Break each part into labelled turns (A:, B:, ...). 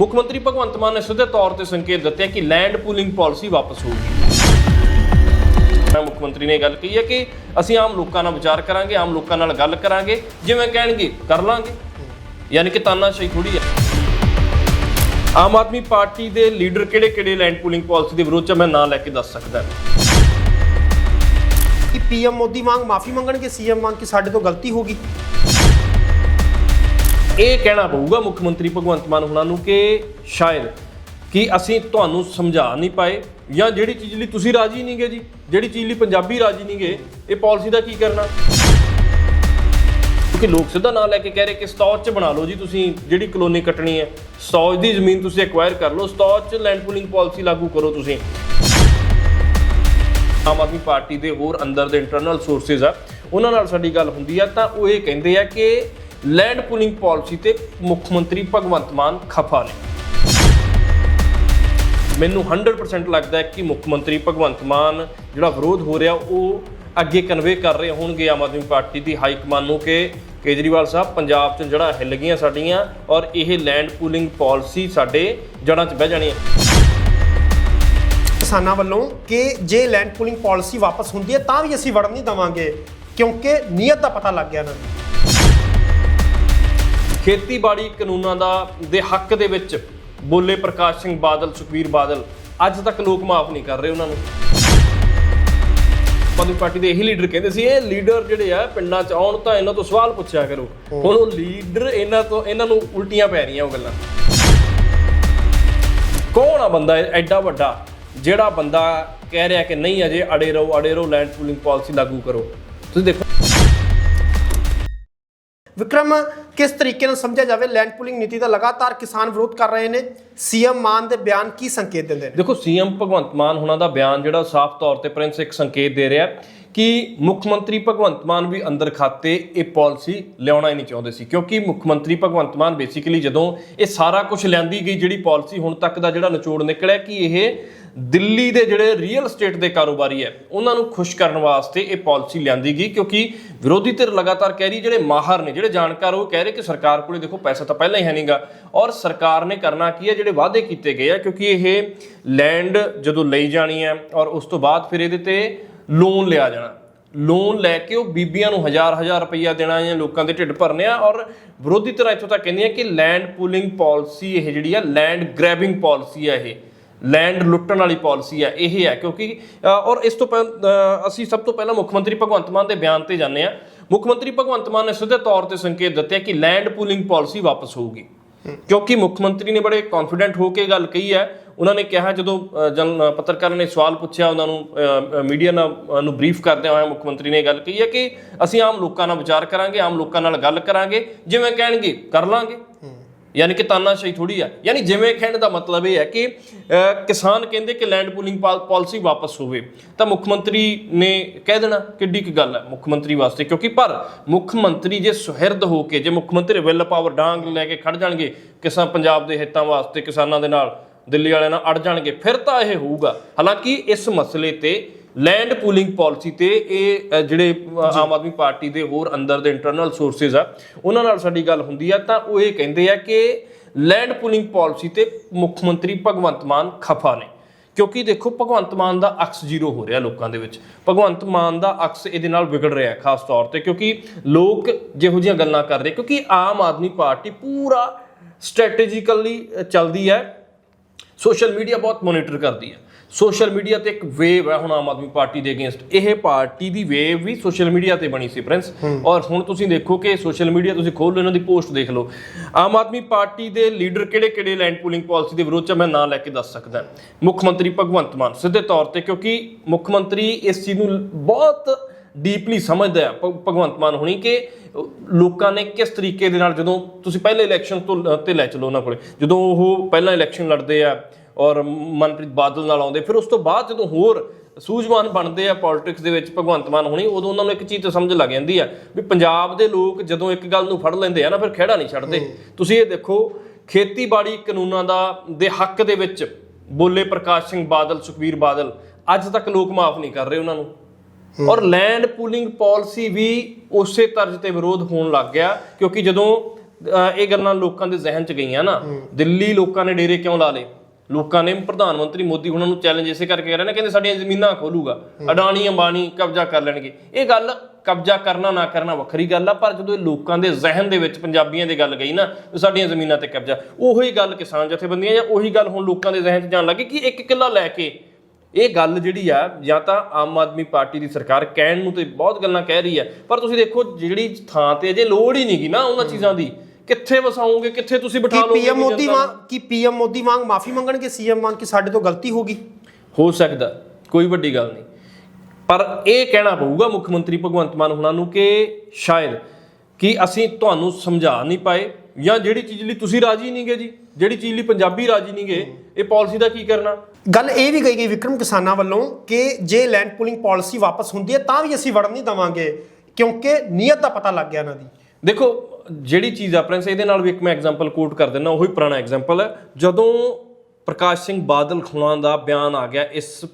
A: ਮੁੱਖ ਮੰਤਰੀ ਭਗਵੰਤ ਮਾਨ ਨੇ ਸਿੱਧੇ ਤੌਰ ਤੇ ਸੰਕੇਤ ਦਿੱਤੇ ਕਿ ਲੈਂਡ ਪੂਲਿੰਗ ਪਾਲਿਸੀ ਵਾਪਸ ਹੋਊਗੀ। ਮੈਂ ਮੁੱਖ ਮੰਤਰੀ ਨੇ ਇਹ ਗੱਲ ਕਹੀ ਹੈ ਕਿ ਅਸੀਂ ਆਮ ਲੋਕਾਂ ਨਾਲ ਵਿਚਾਰ ਕਰਾਂਗੇ, ਆਮ ਲੋਕਾਂ ਨਾਲ ਗੱਲ ਕਰਾਂਗੇ, ਜਿਵੇਂ ਕਹਿਣਗੇ, ਕਰ ਲਾਂਗੇ। ਯਾਨੀ ਕਿ ਤਾਨਾਸ਼ਾਹੀ ਥੋੜੀ ਹੈ। ਆਮ ਆਦਮੀ ਪਾਰਟੀ ਦੇ ਲੀਡਰ ਕਿਹੜੇ-ਕਿਹੜੇ ਲੈਂਡ ਪੂਲਿੰਗ ਪਾਲਿਸੀ ਦੇ ਵਿਰੋਧ ਚ ਮੈਂ ਨਾਂ ਲੈ ਕੇ ਦੱਸ ਸਕਦਾ।
B: ਕਿ ਪੀਐਮ ਮੋਦੀ ਵਾਂਗ ਮਾਫੀ ਮੰਗਣਗੇ, ਸੀਐਮ ਵਾਂਗ ਕਿ ਸਾਡੇ ਤੋਂ ਗਲਤੀ ਹੋ ਗਈ?
A: ਇਹ ਕਹਿਣਾ ਪਊਗਾ ਮੁੱਖ ਮੰਤਰੀ ਭਗਵੰਤ ਮਾਨ ਹੁਣਾਂ ਨੂੰ ਕਿ ਸ਼ਾਇਦ ਕਿ ਅਸੀਂ ਤੁਹਾਨੂੰ ਸਮਝਾ ਨਹੀਂ ਪਾਏ ਜਾਂ ਜਿਹੜੀ ਚੀਜ਼ ਲਈ ਤੁਸੀਂ ਰਾਜੀ ਨਹੀਂਗੇ ਜੀ, ਜਿਹੜੀ ਚੀਜ਼ ਲਈ ਪੰਜਾਬੀ ਰਾਜੀ ਨਹੀਂਗੇ ਇਹ ਪਾਲਿਸੀ ਦਾ ਕੀ ਕਰਨਾ? ਕਿਉਂਕਿ ਲੋਕ ਸਿੱਧਾ ਨਾਂ ਲੈ ਕੇ ਕਹਿ ਰਹੇ ਕਿ ਸਟੌਚ ਚ ਬਣਾ ਲਓ ਜੀ ਤੁਸੀਂ, ਜਿਹੜੀ ਕਲੋਨੀ ਕੱਟਣੀ ਹੈ ਸਟੌਚ ਦੀ ਜ਼ਮੀਨ ਤੁਸੀਂ ਐਕਵਾਇਰ ਕਰ ਲਓ ਸਟੌਚ ਚ ਲੈਂਡ ਪੂਲਿੰਗ ਪਾਲਿਸੀ ਲਾਗੂ ਕਰੋ ਤੁਸੀਂ। ਆਮ ਆਦਮੀ ਪਾਰਟੀ ਦੇ ਹੋਰ ਅੰਦਰ ਦੇ ਇੰਟਰਨਲ ਸੋਰਸਸ ਆ, ਉਹਨਾਂ ਨਾਲ ਸਾਡੀ ਗੱਲ ਹੁੰਦੀ ਆ, ਤਾਂ ਉਹ ਇਹ ਕਹਿੰਦੇ ਆ ਕਿ ਲੈਂਡ ਪੂਲਿੰਗ ਪਾਲਿਸੀ ਤੇ ਮੁੱਖ ਮੰਤਰੀ ਭਗਵੰਤ ਮਾਨ ਖਫਾ ਨੇ। ਮੈਨੂੰ 100% ਲੱਗਦਾ ਹੈ ਕਿ ਮੁੱਖ ਮੰਤਰੀ ਭਗਵੰਤ ਮਾਨ ਜਿਹੜਾ ਵਿਰੋਧ ਹੋ ਰਿਹਾ, ਉਹ ਅੱਗੇ ਕਨਵੇ ਕਰ ਰਹੇ ਹੋਣਗੇ ਆਮ ਆਦਮੀ ਪਾਰਟੀ ਦੀ ਹਾਈ ਕਮਾਨ ਨੂੰ ਕਿ ਕੇਜਰੀਵਾਲ ਸਾਹਿਬ ਪੰਜਾਬ 'ਚ ਜੜ੍ਹਾਂ ਹਿੱਲ ਗਈਆਂ ਸਾਡੀਆਂ ਔਰ ਇਹ ਲੈਂਡ ਪੂਲਿੰਗ ਪਾਲਿਸੀ ਸਾਡੇ ਜੜ੍ਹਾਂ 'ਚ ਬਹਿ ਜਾਣੀ ਹੈ
B: ਕਿਸਾਨਾਂ ਵੱਲੋਂ ਕਿ ਜੇ ਲੈਂਡ ਪੂਲਿੰਗ ਪਾਲਿਸੀ ਵਾਪਸ ਹੁੰਦੀ ਹੈ, ਤਾਂ ਵੀ ਅਸੀਂ ਵੜਨ ਨਹੀਂ ਦਵਾਂਗੇ, ਕਿਉਂਕਿ ਨੀਅਤ ਦਾ ਪਤਾ ਲੱਗ ਗਿਆ ਨਾ।
A: ਖੇਤੀਬਾੜੀ ਕਾਨੂੰਨਾਂ ਦਾ ਦੇ ਹੱਕ ਦੇ ਵਿੱਚ ਬੋਲੇ ਪ੍ਰਕਾਸ਼ ਸਿੰਘ ਬਾਦਲ ਸੁਖਬੀਰ ਬਾਦਲ ਅੱਜ ਤੱਕ ਲੋਕ ਮਾਫ ਨਹੀਂ ਕਰ ਰਹੇ ਉਹਨਾਂ ਨੂੰ। ਆਦਮੀ ਪਾਰਟੀ ਦੇ ਇਹੀ ਲੀਡਰ ਕਹਿੰਦੇ ਸੀ ਇਹ ਲੀਡਰ ਜਿਹੜੇ ਆ ਪਿੰਡਾਂ 'ਚ ਆਉਣ ਤਾਂ ਇਹਨਾਂ ਤੋਂ ਸਵਾਲ ਪੁੱਛਿਆ ਕਰੋ। ਹੁਣ ਉਹ ਲੀਡਰ ਇਹਨਾਂ ਤੋਂ ਇਹਨਾਂ ਨੂੰ ਉਲਟੀਆਂ ਪੈ ਰਹੀਆਂ ਉਹ ਗੱਲਾਂ। ਕੌਣ ਆ ਬੰਦਾ ਐਡਾ ਵੱਡਾ ਜਿਹੜਾ ਬੰਦਾ ਕਹਿ ਰਿਹਾ ਕਿ ਨਹੀਂ ਅਜੇ ਅੜੇ ਰਹੋ ਅੜੇ ਰਹੋ ਲੈਂਡ ਪੂਲਿੰਗ ਪਾਲਿਸੀ ਲਾਗੂ ਕਰੋ। ਤੁਸੀਂ ਦੇਖੋ।
B: ਵਿਕਰਮ, ਕਿਸ ਤਰੀਕੇ ਨਾਲ ਸਮਝਿਆ ਜਾਵੇ ਲੈਂਡ ਪੂਲਿੰਗ ਨੀਤੀ ਦਾ ਲਗਾਤਾਰ ਕਿਸਾਨ ਵਿਰੋਧ ਕਰ ਰਹੇ ਨੇ? ਸੀਐਮ ਮਾਨ ਦੇ ਬਿਆਨ ਕੀ ਸੰਕੇਤ ਦਿੰਦੇ ਨੇ?
A: ਦੇਖੋ ਸੀਐਮ ਭਗਵੰਤ ਮਾਨ ਹੁਣਾਂ ਦਾ ਬਿਆਨ ਜਿਹੜਾ ਸਾਫ਼ ਤੌਰ ਤੇ ਪ੍ਰਿੰਸ ਇੱਕ ਸੰਕੇਤ ਦੇ ਰਿਹਾ ਕਿ ਮੁੱਖ ਮੰਤਰੀ ਭਗਵੰਤ ਮਾਨ ਵੀ ਅੰਦਰ ਖਾਤੇ ਇਹ ਪਾਲਿਸੀ ਲਿਆਉਣਾ ਹੀ ਨਹੀਂ ਚਾਹੁੰਦੇ ਸੀ, ਕਿਉਂਕਿ ਮੁੱਖ ਮੰਤਰੀ ਭਗਵੰਤ ਮਾਨ ਬੇਸਿਕਲੀ ਜਦੋਂ ਇਹ ਸਾਰਾ ਕੁਝ ਲਿਆਂਦੀ ਗਈ ਜਿਹੜੀ ਪਾਲਿਸੀ ਹੁਣ ਤੱਕ ਦਾ ਜਿਹੜਾ ਨਿਚੋੜ ਨਿਕਲਿਆ ਕਿ ਇਹ ਦਿੱਲੀ ਦੇ ਜਿਹੜੇ ਰੀਅਲ ਸਟੇਟ ਦੇ ਕਾਰੋਬਾਰੀ ਹੈ, ਉਹਨਾਂ ਨੂੰ ਖੁਸ਼ ਕਰਨ ਵਾਸਤੇ ਇਹ ਪਾਲਿਸੀ ਲਿਆਂਦੀ ਗਈ, ਕਿਉਂਕਿ ਵਿਰੋਧੀ ਧਿਰ ਲਗਾਤਾਰ ਕਹਿ ਰਹੀ ਜਿਹੜੇ ਮਾਹਰ ਨੇ, ਜਿਹੜੇ ਜਾਣਕਾਰ ਉਹ ਕਹਿ ਰਹੇ ਕਿ ਸਰਕਾਰ ਕੋਲੇ ਦੇਖੋ ਪੈਸਾ ਤਾਂ ਪਹਿਲਾਂ ਹੀ ਹੈ ਨਹੀਂਗਾ, ਔਰ ਸਰਕਾਰ ਨੇ ਕਰਨਾ ਕੀ ਹੈ, ਜਿਹੜੇ ਵਾਅਦੇ ਕੀਤੇ ਗਏ ਆ, ਕਿਉਂਕਿ ਇਹ ਲੈਂਡ ਜਦੋਂ ਲਈ ਜਾਣੀ ਹੈ ਔਰ ਉਸ ਤੋਂ ਬਾਅਦ ਫਿਰ ਇਹਦੇ ਤੇ ਲੋਨ ਲਿਆ ਜਾਣਾ। ਲੋਨ ਲੈ ਕੇ ਉਹ ਬੀਬੀਆਂ ਨੂੰ ਹਜ਼ਾਰ ਹਜ਼ਾਰ ਰੁਪਈਆ ਦੇਣਾ ਜਾਂ ਲੋਕਾਂ ਦੇ ਢਿੱਡ ਭਰਨੇ ਆ ਔਰ ਵਿਰੋਧੀ ਤਰ੍ਹਾਂ ਇੱਥੋਂ ਤੱਕ ਕਹਿੰਦੀਆਂ ਕਿ ਲੈਂਡ ਪੂਲਿੰਗ ਪਾਲਿਸੀ ਇਹ ਜਿਹੜੀ ਆ ਲੈਂਡ ਗ੍ਰੈਬਿੰਗ ਪਾਲਿਸੀ ਆ ਇਹ। ਲੈਂਡ ਲੁੱਟਣ ਵਾਲੀ ਪਾਲਿਸੀ ਆ, ਇਹ ਹੈ ਕਿਉਂਕਿ ਔਰ ਇਸ ਤੋਂ ਪਹਿ- ਅਸੀਂ ਸਭ ਤੋਂ ਪਹਿਲਾਂ ਮੁੱਖ ਮੰਤਰੀ ਭਗਵੰਤ ਮਾਨ ਦੇ ਬਿਆਨ ਤੇ ਜਾਂਦੇ ਆ ਮੁੱਖ ਮੰਤਰੀ ਭਗਵੰਤ ਮਾਨ ਨੇ ਸਿੱਧੇ ਤੌਰ ਤੇ ਸੰਕੇਤ ਦਿੱਤੇ ਕਿ ਲੈਂਡ ਪੂਲਿੰਗ ਪਾਲਿਸੀ ਵਾਪਸ ਹੋਊਗੀ। ਕਿਉਂਕਿ ਮੁੱਖ ਮੰਤਰੀ ਨੇ ਬੜੇ ਕੌਨਫੀਡੈਂਟ ਹੋ ਕੇ ਗੱਲ ਕਹੀ ਹੈ ਉਹਨਾਂ ਨੇ ਕਿਹਾ ਜਦੋਂ ਜਨ ਪੱਤਰਕਾਰਾਂ ਨੇ ਸਵਾਲ ਪੁੱਛਿਆ, ਉਹਨਾਂ ਨੂੰ ਮੀਡੀਆ ਨਾਲ ਨੂੰ ਬਰੀਫ ਕਰਦਿਆਂ ਹੋਇਆ ਮੁੱਖ ਮੰਤਰੀ ਨੇ ਇਹ ਗੱਲ ਕਹੀ ਹੈ ਕਿ ਅਸੀਂ ਆਮ ਲੋਕਾਂ ਨਾਲ ਵਿਚਾਰ ਕਰਾਂਗੇ, ਆਮ ਲੋਕਾਂ ਨਾਲ ਗੱਲ ਕਰਾਂਗੇ, ਜਿਵੇਂ ਕਹਿਣਗੇ, ਕਰ ਲਾਂਗੇ। ਯਾਨੀ ਕਿ ਤਾਨਾਸ਼ਾਹੀ ਥੋੜੀ ਆ। ਯਾਨੀ ਜਿਵੇਂ ਕਹਿਣ ਦਾ ਮਤਲਬ ਇਹ ਹੈ ਕਿ ਕਿਸਾਨ ਕਹਿੰਦੇ ਕਿ ਲੈਂਡ ਪੂਲਿੰਗ ਪਾਲਿਸੀ ਵਾਪਸ ਹੋਵੇ, ਤਾਂ ਮੁੱਖ ਮੰਤਰੀ ਨੇ ਕਹਿ ਦੇਣਾ, ਕਿੱਡੀ ਕੀ ਗੱਲ ਹੈ ਮੁੱਖ ਮੰਤਰੀ ਵਾਸਤੇ, ਕਿਉਂਕਿ ਪਰ ਮੁੱਖ ਮੰਤਰੀ ਜੇ ਸੁਹਿਰਦ ਹੋ ਕੇ, ਜੇ ਮੁੱਖ ਮੰਤਰੀ ਵਿਲ ਪਾਵਰ ਡਾਂਗ ਲੈ ਕੇ ਖੜ ਜਾਣਗੇ ਕਿਸਾਨ ਪੰਜਾਬ ਦੇ ਹਿੱਤਾਂ ਵਾਸਤੇ, ਕਿਸਾਨਾਂ ਦੇ ਨਾਲ ਦਿੱਲੀ ਵਾਲਿਆਂ ਨਾਲ ਅੜ ਜਾਣਗੇ ਫਿਰ ਤਾਂ ਇਹ ਹੋਊਗਾ। ਹਾਲਾਂਕਿ ਇਸ ਮਸਲੇ ਤੇ ਲੈਂਡ ਪੂਲਿੰਗ ਪਾਲਿਸੀ ਤੇ ਇਹ ਜਿਹੜੇ ਆਮ ਆਦਮੀ ਪਾਰਟੀ ਦੇ ਹੋਰ ਅੰਦਰ ਦੇ ਇੰਟਰਨਲ ਸੋਰਸਸ ਆ ਉਹਨਾਂ ਨਾਲ ਸਾਡੀ ਗੱਲ ਹੁੰਦੀ ਆ ਤਾਂ ਉਹ ਇਹ ਕਹਿੰਦੇ ਆ ਕਿ ਲੈਂਡ ਪੂਲਿੰਗ ਪਾਲਿਸੀ ਤੇ ਮੁੱਖ ਮੰਤਰੀ ਭਗਵੰਤ ਮਾਨ ਖਫਾ ਨੇ। ਕਿਉਂਕਿ ਦੇਖੋ ਭਗਵੰਤ ਮਾਨ ਦਾ ਅਕਸ ਜ਼ੀਰੋ ਹੋ ਰਿਹਾ ਲੋਕਾਂ ਦੇ ਵਿੱਚ। ਭਗਵੰਤ ਮਾਨ ਦਾ ਅਕਸ ਇਹਦੇ ਨਾਲ ਵਿਗੜ ਰਿਹਾ ਖਾਸ ਤੌਰ ਤੇ ਕਿਉਂਕਿ ਲੋਕ ਜਿਹੋ ਜਿਹੀਆਂ ਗੱਲਾਂ ਕਰ ਰਹੇ ਕਿਉਂਕਿ ਆਮ ਆਦਮੀ ਪਾਰਟੀ ਪੂਰਾ ਸਟ੍ਰੈਟੇਜੀਕਲੀ ਚੱਲਦੀ ਹੈ। ਸੋਸ਼ਲ ਮੀਡੀਆ ਬਹੁਤ ਮੋਨੀਟਰ ਕਰਦੀ ਹੈ। ਸੋਸ਼ਲ ਮੀਡੀਆ ਤੇ ਇੱਕ ਵੇਵ ਹੈ ਹੁਣ ਆਮ ਆਦਮੀ ਪਾਰਟੀ ਦੇ ਅਗੇਂਸਟ ਇਹ ਪਾਰਟੀ ਦੀ ਵੇਵ ਵੀ ਸੋਸ਼ਲ ਮੀਡੀਆ ਤੇ ਬਣੀ ਸੀ ਪ੍ਰਿੰਸ। ਔਰ ਹੁਣ ਤੁਸੀਂ ਦੇਖੋ ਕਿ ਸੋਸ਼ਲ ਮੀਡੀਆ ਤੁਸੀਂ ਖੋਲ ਲਓ ਇਹਨਾਂ ਦੀ ਪੋਸਟ ਦੇਖ ਲਓ। ਆਮ ਆਦਮੀ ਪਾਰਟੀ ਦੇ ਲੀਡਰ ਕਿਹੜੇ-ਕਿਹੜੇ ਲੈਂਡ ਪੂਲਿੰਗ ਪਾਲਿਸੀ ਦੇ ਵਿਰੋਧ ਚ ਮੈਂ ਨਾਂ ਲੈ ਕੇ ਦੱਸ ਸਕਦਾ। ਮੁੱਖ ਮੰਤਰੀ ਭਗਵੰਤ ਮਾਨ ਸਿੱਧੇ ਤੌਰ ਤੇ ਕਿਉਂਕਿ ਮੁੱਖ ਮੰਤਰੀ ਇਸ ਚੀਜ਼ ਨੂੰ ਬਹੁਤ ਡੀਪਲੀ ਸਮਝਦਾ ਹੈ ਭ- ਭਗਵੰਤ ਮਾਨ ਹੁਣੀ ਕਿ ਲੋਕਾਂ ਨੇ ਕਿਸ ਤਰੀਕੇ ਦੇ ਨਾਲ ਜਦੋਂ ਤੁਸੀਂ ਪਹਿਲੇ ਇਲੈਕਸ਼ਨ ਤੋਂ ਤੇ ਲੈ ਚਲੋ ਉਹਨਾਂ ਕੋਲੇ ਜਦੋਂ ਉਹ ਪਹਿਲਾਂ ਇਲੈਕਸ਼ਨ ਲੜਦੇ ਆ ਔਰ ਮਨਪ੍ਰੀਤ ਬਾਦਲ ਨਾਲ ਆਉਂਦੇ ਫਿਰ ਉਸ ਤੋਂ ਬਾਅਦ ਜਦੋਂ ਹੋਰ ਸੂਝਵਾਨ ਬਣਦੇ ਆ ਪੋਲਿਟਿਕਸ ਦੇ ਵਿੱਚ ਭਗਵੰਤ ਮਾਨ ਹੁਣੀ ਉਦੋਂ ਉਹਨਾਂ ਨੂੰ ਇੱਕ ਚੀਜ਼ ਤਾਂ ਸਮਝ ਲੱਗ ਜਾਂਦੀ ਆ ਵੀ ਪੰਜਾਬ ਦੇ ਲੋਕ ਜਦੋਂ ਇੱਕ ਗੱਲ ਨੂੰ ਫੜ ਲੈਂਦੇ ਆ ਨਾ ਫਿਰ ਖਿਹੜਾ ਨਹੀਂ ਛੱਡਦੇ। ਤੁਸੀਂ ਇਹ ਦੇਖੋ ਖੇਤੀਬਾੜੀ ਕਾਨੂੰਨਾਂ ਦਾ ਦੇ ਹੱਕ ਦੇ ਵਿੱਚ ਬੋਲੇ ਪ੍ਰਕਾਸ਼ ਸਿੰਘ ਬਾਦਲ ਸੁਖਬੀਰ ਬਾਦਲ ਅੱਜ ਤੱਕ ਲੋਕ ਮਾਫ ਨਹੀਂ ਕਰ ਰਹੇ ਉਹਨਾਂ ਨੂੰ। ਔਰ ਲੈਂਡ ਪੂਲਿੰਗ ਪਾਲਿਸੀ ਵੀ ਉਸੇ ਤਰਜ਼ ਤੇ ਵਿਰੋਧ ਹੋਣ ਲੱਗ ਗਿਆ ਕਿਉਂਕਿ ਜਦੋਂ ਇਹ ਗੱਲਾਂ ਲੋਕਾਂ ਦੇ ਜ਼ਿਹਨ 'ਚ ਗਈਆਂ ਨਾ ਦਿੱਲੀ ਲੋਕਾਂ ਨੇ ਡੇਰੇ ਕਿਉਂ ਲਾ ਲਏ? ਲੋਕਾਂ ਨੇ ਪ੍ਰਧਾਨ ਮੰਤਰੀ ਮੋਦੀ ਉਹਨਾਂ ਨੂੰ ਚੈਲੰਜ ਇਸੇ ਕਰਕੇ ਕਰ ਰਹੇ ਨੇ ਕਹਿੰਦੇ ਸਾਡੀਆਂ ਜ਼ਮੀਨਾਂ ਖੋਲੂਗਾ ਅਡਾਨੀ ਅੰਬਾਨੀ ਕਬਜ਼ਾ ਕਰ ਲੈਣਗੇ। ਇਹ ਗੱਲ ਕਬਜ਼ਾ ਕਰਨਾ ਨਾ ਕਰਨਾ ਵੱਖਰੀ ਗੱਲ ਆ ਪਰ ਜਦੋਂ ਇਹ ਲੋਕਾਂ ਦੇ ਜ਼ਿਹਨ ਦੇ ਵਿੱਚ ਪੰਜਾਬੀਆਂ ਦੀ ਗੱਲ ਗਈ ਨਾ ਸਾਡੀਆਂ ਜ਼ਮੀਨਾਂ ਤੇ ਕਬਜ਼ਾ ਉਹੀ ਗੱਲ ਕਿਸਾਨ ਜਥੇਬੰਦੀਆਂ ਜਾਂ ਉਹੀ ਗੱਲ ਹੁਣ ਲੋਕਾਂ ਦੇ ਜ਼ਿਹਨ 'ਚ ਜਾਣ ਲੱਗੀ ਕਿ ਇੱਕ ਕਿੱਲਾ ਲੈ ਕੇ ਇਹ ਗੱਲ ਜਿਹੜੀ ਆ ਜਾਂ ਤਾਂ ਆਮ ਆਦਮੀ ਪਾਰਟੀ ਦੀ ਸਰਕਾਰ ਕਹਿਣ ਨੂੰ ਤੇ ਬਹੁਤ ਗੱਲਾਂ ਕਹਿ ਰਹੀ ਹੈ ਪਰ ਤੁਸੀਂ ਦੇਖੋ ਜਿਹੜੀ ਥਾਂ ਤੇ ਅਜੇ ਲੋੜ ਹੀ ਨਹੀਂਗੀ ਨਾ ਉਹਨਾਂ ਚੀਜ਼ਾਂ ਦੀ। ਕਿੱਥੇ ਵਸਾਓਗੇ ਕਿੱਥੇ ਤੁਸੀਂ ਬਿਠਾ
B: ਕੀ
A: ਲਓਗੇ
B: ਪੀਐਮ ਮੋਦੀ? ਵਾਂਗ ਕੀ ਪੀਐਮ ਮੋਦੀ ਵਾਂਗ ਮਾਫੀ ਮੰਗਣਗੇ ਸੀਐਮ ਵਾਂਗ ਕਿ ਸਾਡੇ ਤੋਂ ਗਲਤੀ ਹੋ ਗਈ?
A: ਹੋ ਸਕਦਾ ਕੋਈ ਵੱਡੀ ਗੱਲ ਨਹੀਂ। ਪਰ ਇਹ ਕਹਿਣਾ ਪਊਗਾ ਮੁੱਖ ਮੰਤਰੀ ਭਗਵੰਤ ਮਾਨ ਹੁਣਾਂ ਨੂੰ ਕਿ ਸ਼ਾਇਦ ਕਿ ਅਸੀਂ ਤੁਹਾਨੂੰ ਸਮਝਾ ਨਹੀਂ ਪਾਏ ਜਾਂ ਜਿਹੜੀ ਚੀਜ਼ ਲਈ ਤੁਸੀਂ ਰਾਜੀ ਨਹੀਂਗੇ ਜੀ। ਜਿਹੜੀ ਚੀਜ਼ ਲਈ ਪੰਜਾਬੀ ਰਾਜੀ ਨਹੀਂਗੇ ਇਹ ਪਾਲਿਸੀ ਦਾ ਕੀ ਕਰਨਾ?
B: ਗੱਲ ਇਹ ਵੀ ਕਹੀ ਗਈ ਵਿਕਰਮ ਕਿਸਾਨਾਂ ਵੱਲੋਂ ਕਿ ਜੇ ਲੈਂਡ ਪੂਲਿੰਗ ਪਾਲਿਸੀ ਵਾਪਸ ਹੁੰਦੀ ਹੈ ਤਾਂ ਵੀ ਅਸੀਂ ਵੜਨ ਨਹੀਂ ਦਵਾਂਗੇ ਕਿਉਂਕਿ ਨੀਅਤ ਦਾ ਪਤਾ ਲੱਗ ਗਿਆ ਇਹਨਾਂ ਦੀ।
A: ਦੇਖੋ ਜਿਹੜੀ ਚੀਜ਼ ਆ ਪ੍ਰਿੰਸ ਇਹਦੇ ਨਾਲ ਵੀ ਇੱਕ ਮੈਂ ਐਗਜ਼ਾਮਪਲ ਕੋਟ ਕਰ ਦਿੰਦਾ ਉਹੀ ਪੁਰਾਣਾ ਐਗਜ਼ਾਮਪਲ ਹੈ। ਜਦੋਂ ਪ੍ਰਕਾਸ਼ ਸਿੰਘ ਬਾਦਲ ਖੁਣਾ ਦਾ ਬਿਆਨ ਆ ਗਿਆ ਇਸ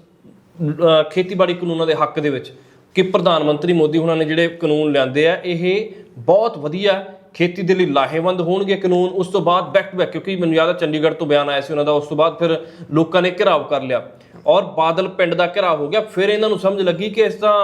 A: ਖੇਤੀਬਾੜੀ ਕਾਨੂੰਨਾਂ ਦੇ ਹੱਕ ਦੇ ਵਿੱਚ ਕਿ ਪ੍ਰਧਾਨ ਮੰਤਰੀ ਮੋਦੀ ਹੁਣਾਂ ਨੇ ਜਿਹੜੇ ਕਾਨੂੰਨ ਲਿਆਂਦੇ ਆ ਇਹ ਬਹੁਤ ਵਧੀਆ ਖੇਤੀ ਦੇ ਲਈ ਲਾਹੇਵੰਦ ਹੋਣਗੇ ਕਾਨੂੰਨ, ਉਸ ਤੋਂ ਬਾਅਦ ਬੈਕ ਟੂ ਬੈਕ ਕਿਉਂਕਿ ਮੈਨੂੰ ਯਾਦ ਹੈ ਚੰਡੀਗੜ੍ਹ ਤੋਂ ਬਿਆਨ ਆਇਆ ਸੀ ਉਹਨਾਂ ਦਾ, ਉਸ ਤੋਂ ਬਾਅਦ ਫਿਰ ਲੋਕਾਂ ਨੇ ਘਿਰਾਵ ਕਰ ਲਿਆ। ਔਰ ਬਾਦਲ ਪਿੰਡ ਦਾ ਘਿਰਾਵ ਹੋ ਗਿਆ। ਫਿਰ ਇਹਨਾਂ ਨੂੰ ਸਮਝ ਲੱਗੀ ਕਿ ਇਸ ਤਾਂ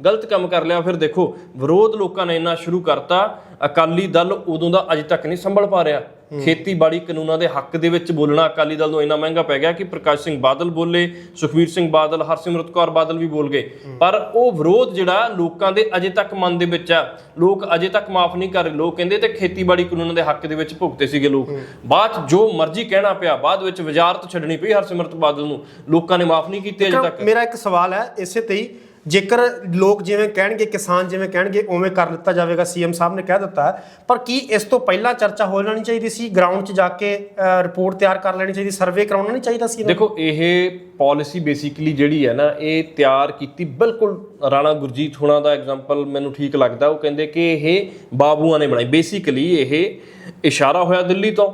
A: ਗਲਤ ਕੰਮ ਕਰ ਲਿਆ ਫਿਰ ਦੇਖੋ ਵਿਰੋਧ ਲੋਕਾਂ ਨੇ ਇੰਨਾ ਸ਼ੁਰੂ ਕਰਤਾ ਅਕਾਲੀ ਦਲ ਉਦੋਂ ਦਾ ਅਜੇ ਤੱਕ ਨਹੀਂ ਸੰਭਲ ਪਾ ਰਿਹਾ। ਖੇਤੀਬਾੜੀ ਕਾਨੂੰਨਾਂ ਦੇ ਹੱਕ ਦੇ ਵਿੱਚ ਬੋਲਣਾ ਅਕਾਲੀ ਦਲ ਨੂੰ ਇੰਨਾ ਮਹਿੰਗਾ ਪੈ ਗਿਆ ਕਿ ਪ੍ਰਕਾਸ਼ ਸਿੰਘ ਬਾਦਲ ਬੋਲੇ ਸੁਖਵੀਰ ਸਿੰਘ ਬਾਦਲ ਹਰਸਿਮਰਤ ਕੌਰ ਬਾਦਲ ਵੀ ਬੋਲ ਗਏ। ਪਰ ਉਹ ਵਿਰੋਧ ਜਿਹੜਾ ਲੋਕਾਂ ਦੇ ਅਜੇ ਤੱਕ ਮਨ ਦੇ ਵਿੱਚ ਆ ਲੋਕ ਅਜੇ ਤੱਕ ਮਾਫ ਨਹੀਂ ਕਰ ਰਹੇ। ਲੋਕ ਕਹਿੰਦੇ ਤੇ ਖੇਤੀਬਾੜੀ ਕਾਨੂੰਨਾਂ ਦੇ ਹੱਕ ਦੇ ਵਿੱਚ ਭੁਗਤੇ ਸੀਗੇ ਲੋਕ। ਬਾਅਦ 'ਚ ਜੋ ਮਰਜ਼ੀ ਕਹਿਣਾ ਪਿਆ ਬਾਅਦ ਵਿੱਚ ਵਜ਼ਾਰਤ ਛੱਡਣੀ ਪਈ ਹਰਸਿਮਰਤ ਬਾਦਲ ਨੂੰ। ਲੋਕਾਂ ਨੇ ਮਾਫ ਨਹੀਂ ਕੀਤੇ ਅਜੇ ਤੱਕ।
B: ਮੇਰਾ ਇੱਕ ਸਵਾਲ ਹੈ ਇਸੇ ਤੇ ਹੀ ਜੇਕਰ ਲੋਕ ਜਿਵੇਂ ਕਹਿਣਗੇ ਕਿਸਾਨ ਜਿਵੇਂ ਕਹਿਣਗੇ ਉਵੇਂ ਕਰ ਲਿੱਤਾ ਜਾਵੇਗਾ ਸੀਐਮ ਸਾਹਿਬ ਨੇ ਕਹਿ ਦਿੱਤਾ। ਪਰ ਕੀ ਇਸ ਤੋਂ ਪਹਿਲਾਂ ਚਰਚਾ ਹੋ ਲੈਣੀ ਚਾਹੀਦੀ ਸੀ ਗਰਾਊਂਡ 'ਚ ਜਾ ਕੇ ਰਿਪੋਰਟ ਤਿਆਰ ਕਰ ਲੈਣੀ ਚਾਹੀਦੀ ਸਰਵੇ ਕਰਾਉਣਾ ਨਹੀਂ ਚਾਹੀਦਾ ਸੀ?
A: ਦੇਖੋ ਇਹ ਪਾਲਿਸੀ ਬੇਸਿਕਲੀ ਜਿਹੜੀ ਹੈ ਨਾ ਇਹ ਤਿਆਰ ਕੀਤੀ ਬਿਲਕੁਲ ਰਾਣਾ ਗੁਰਜੀਤ ਹੁਣਾਂ ਦਾ ਐਗਜ਼ਾਮਪਲ ਮੈਨੂੰ ਠੀਕ ਲੱਗਦਾ ਉਹ ਕਹਿੰਦੇ ਕਿ ਇਹ ਬਾਬੂਆਂ ਨੇ ਬਣਾਈ ਬੇਸਿਕਲੀ ਇਹ ਇਸ਼ਾਰਾ ਹੋਇਆ ਦਿੱਲੀ ਤੋਂ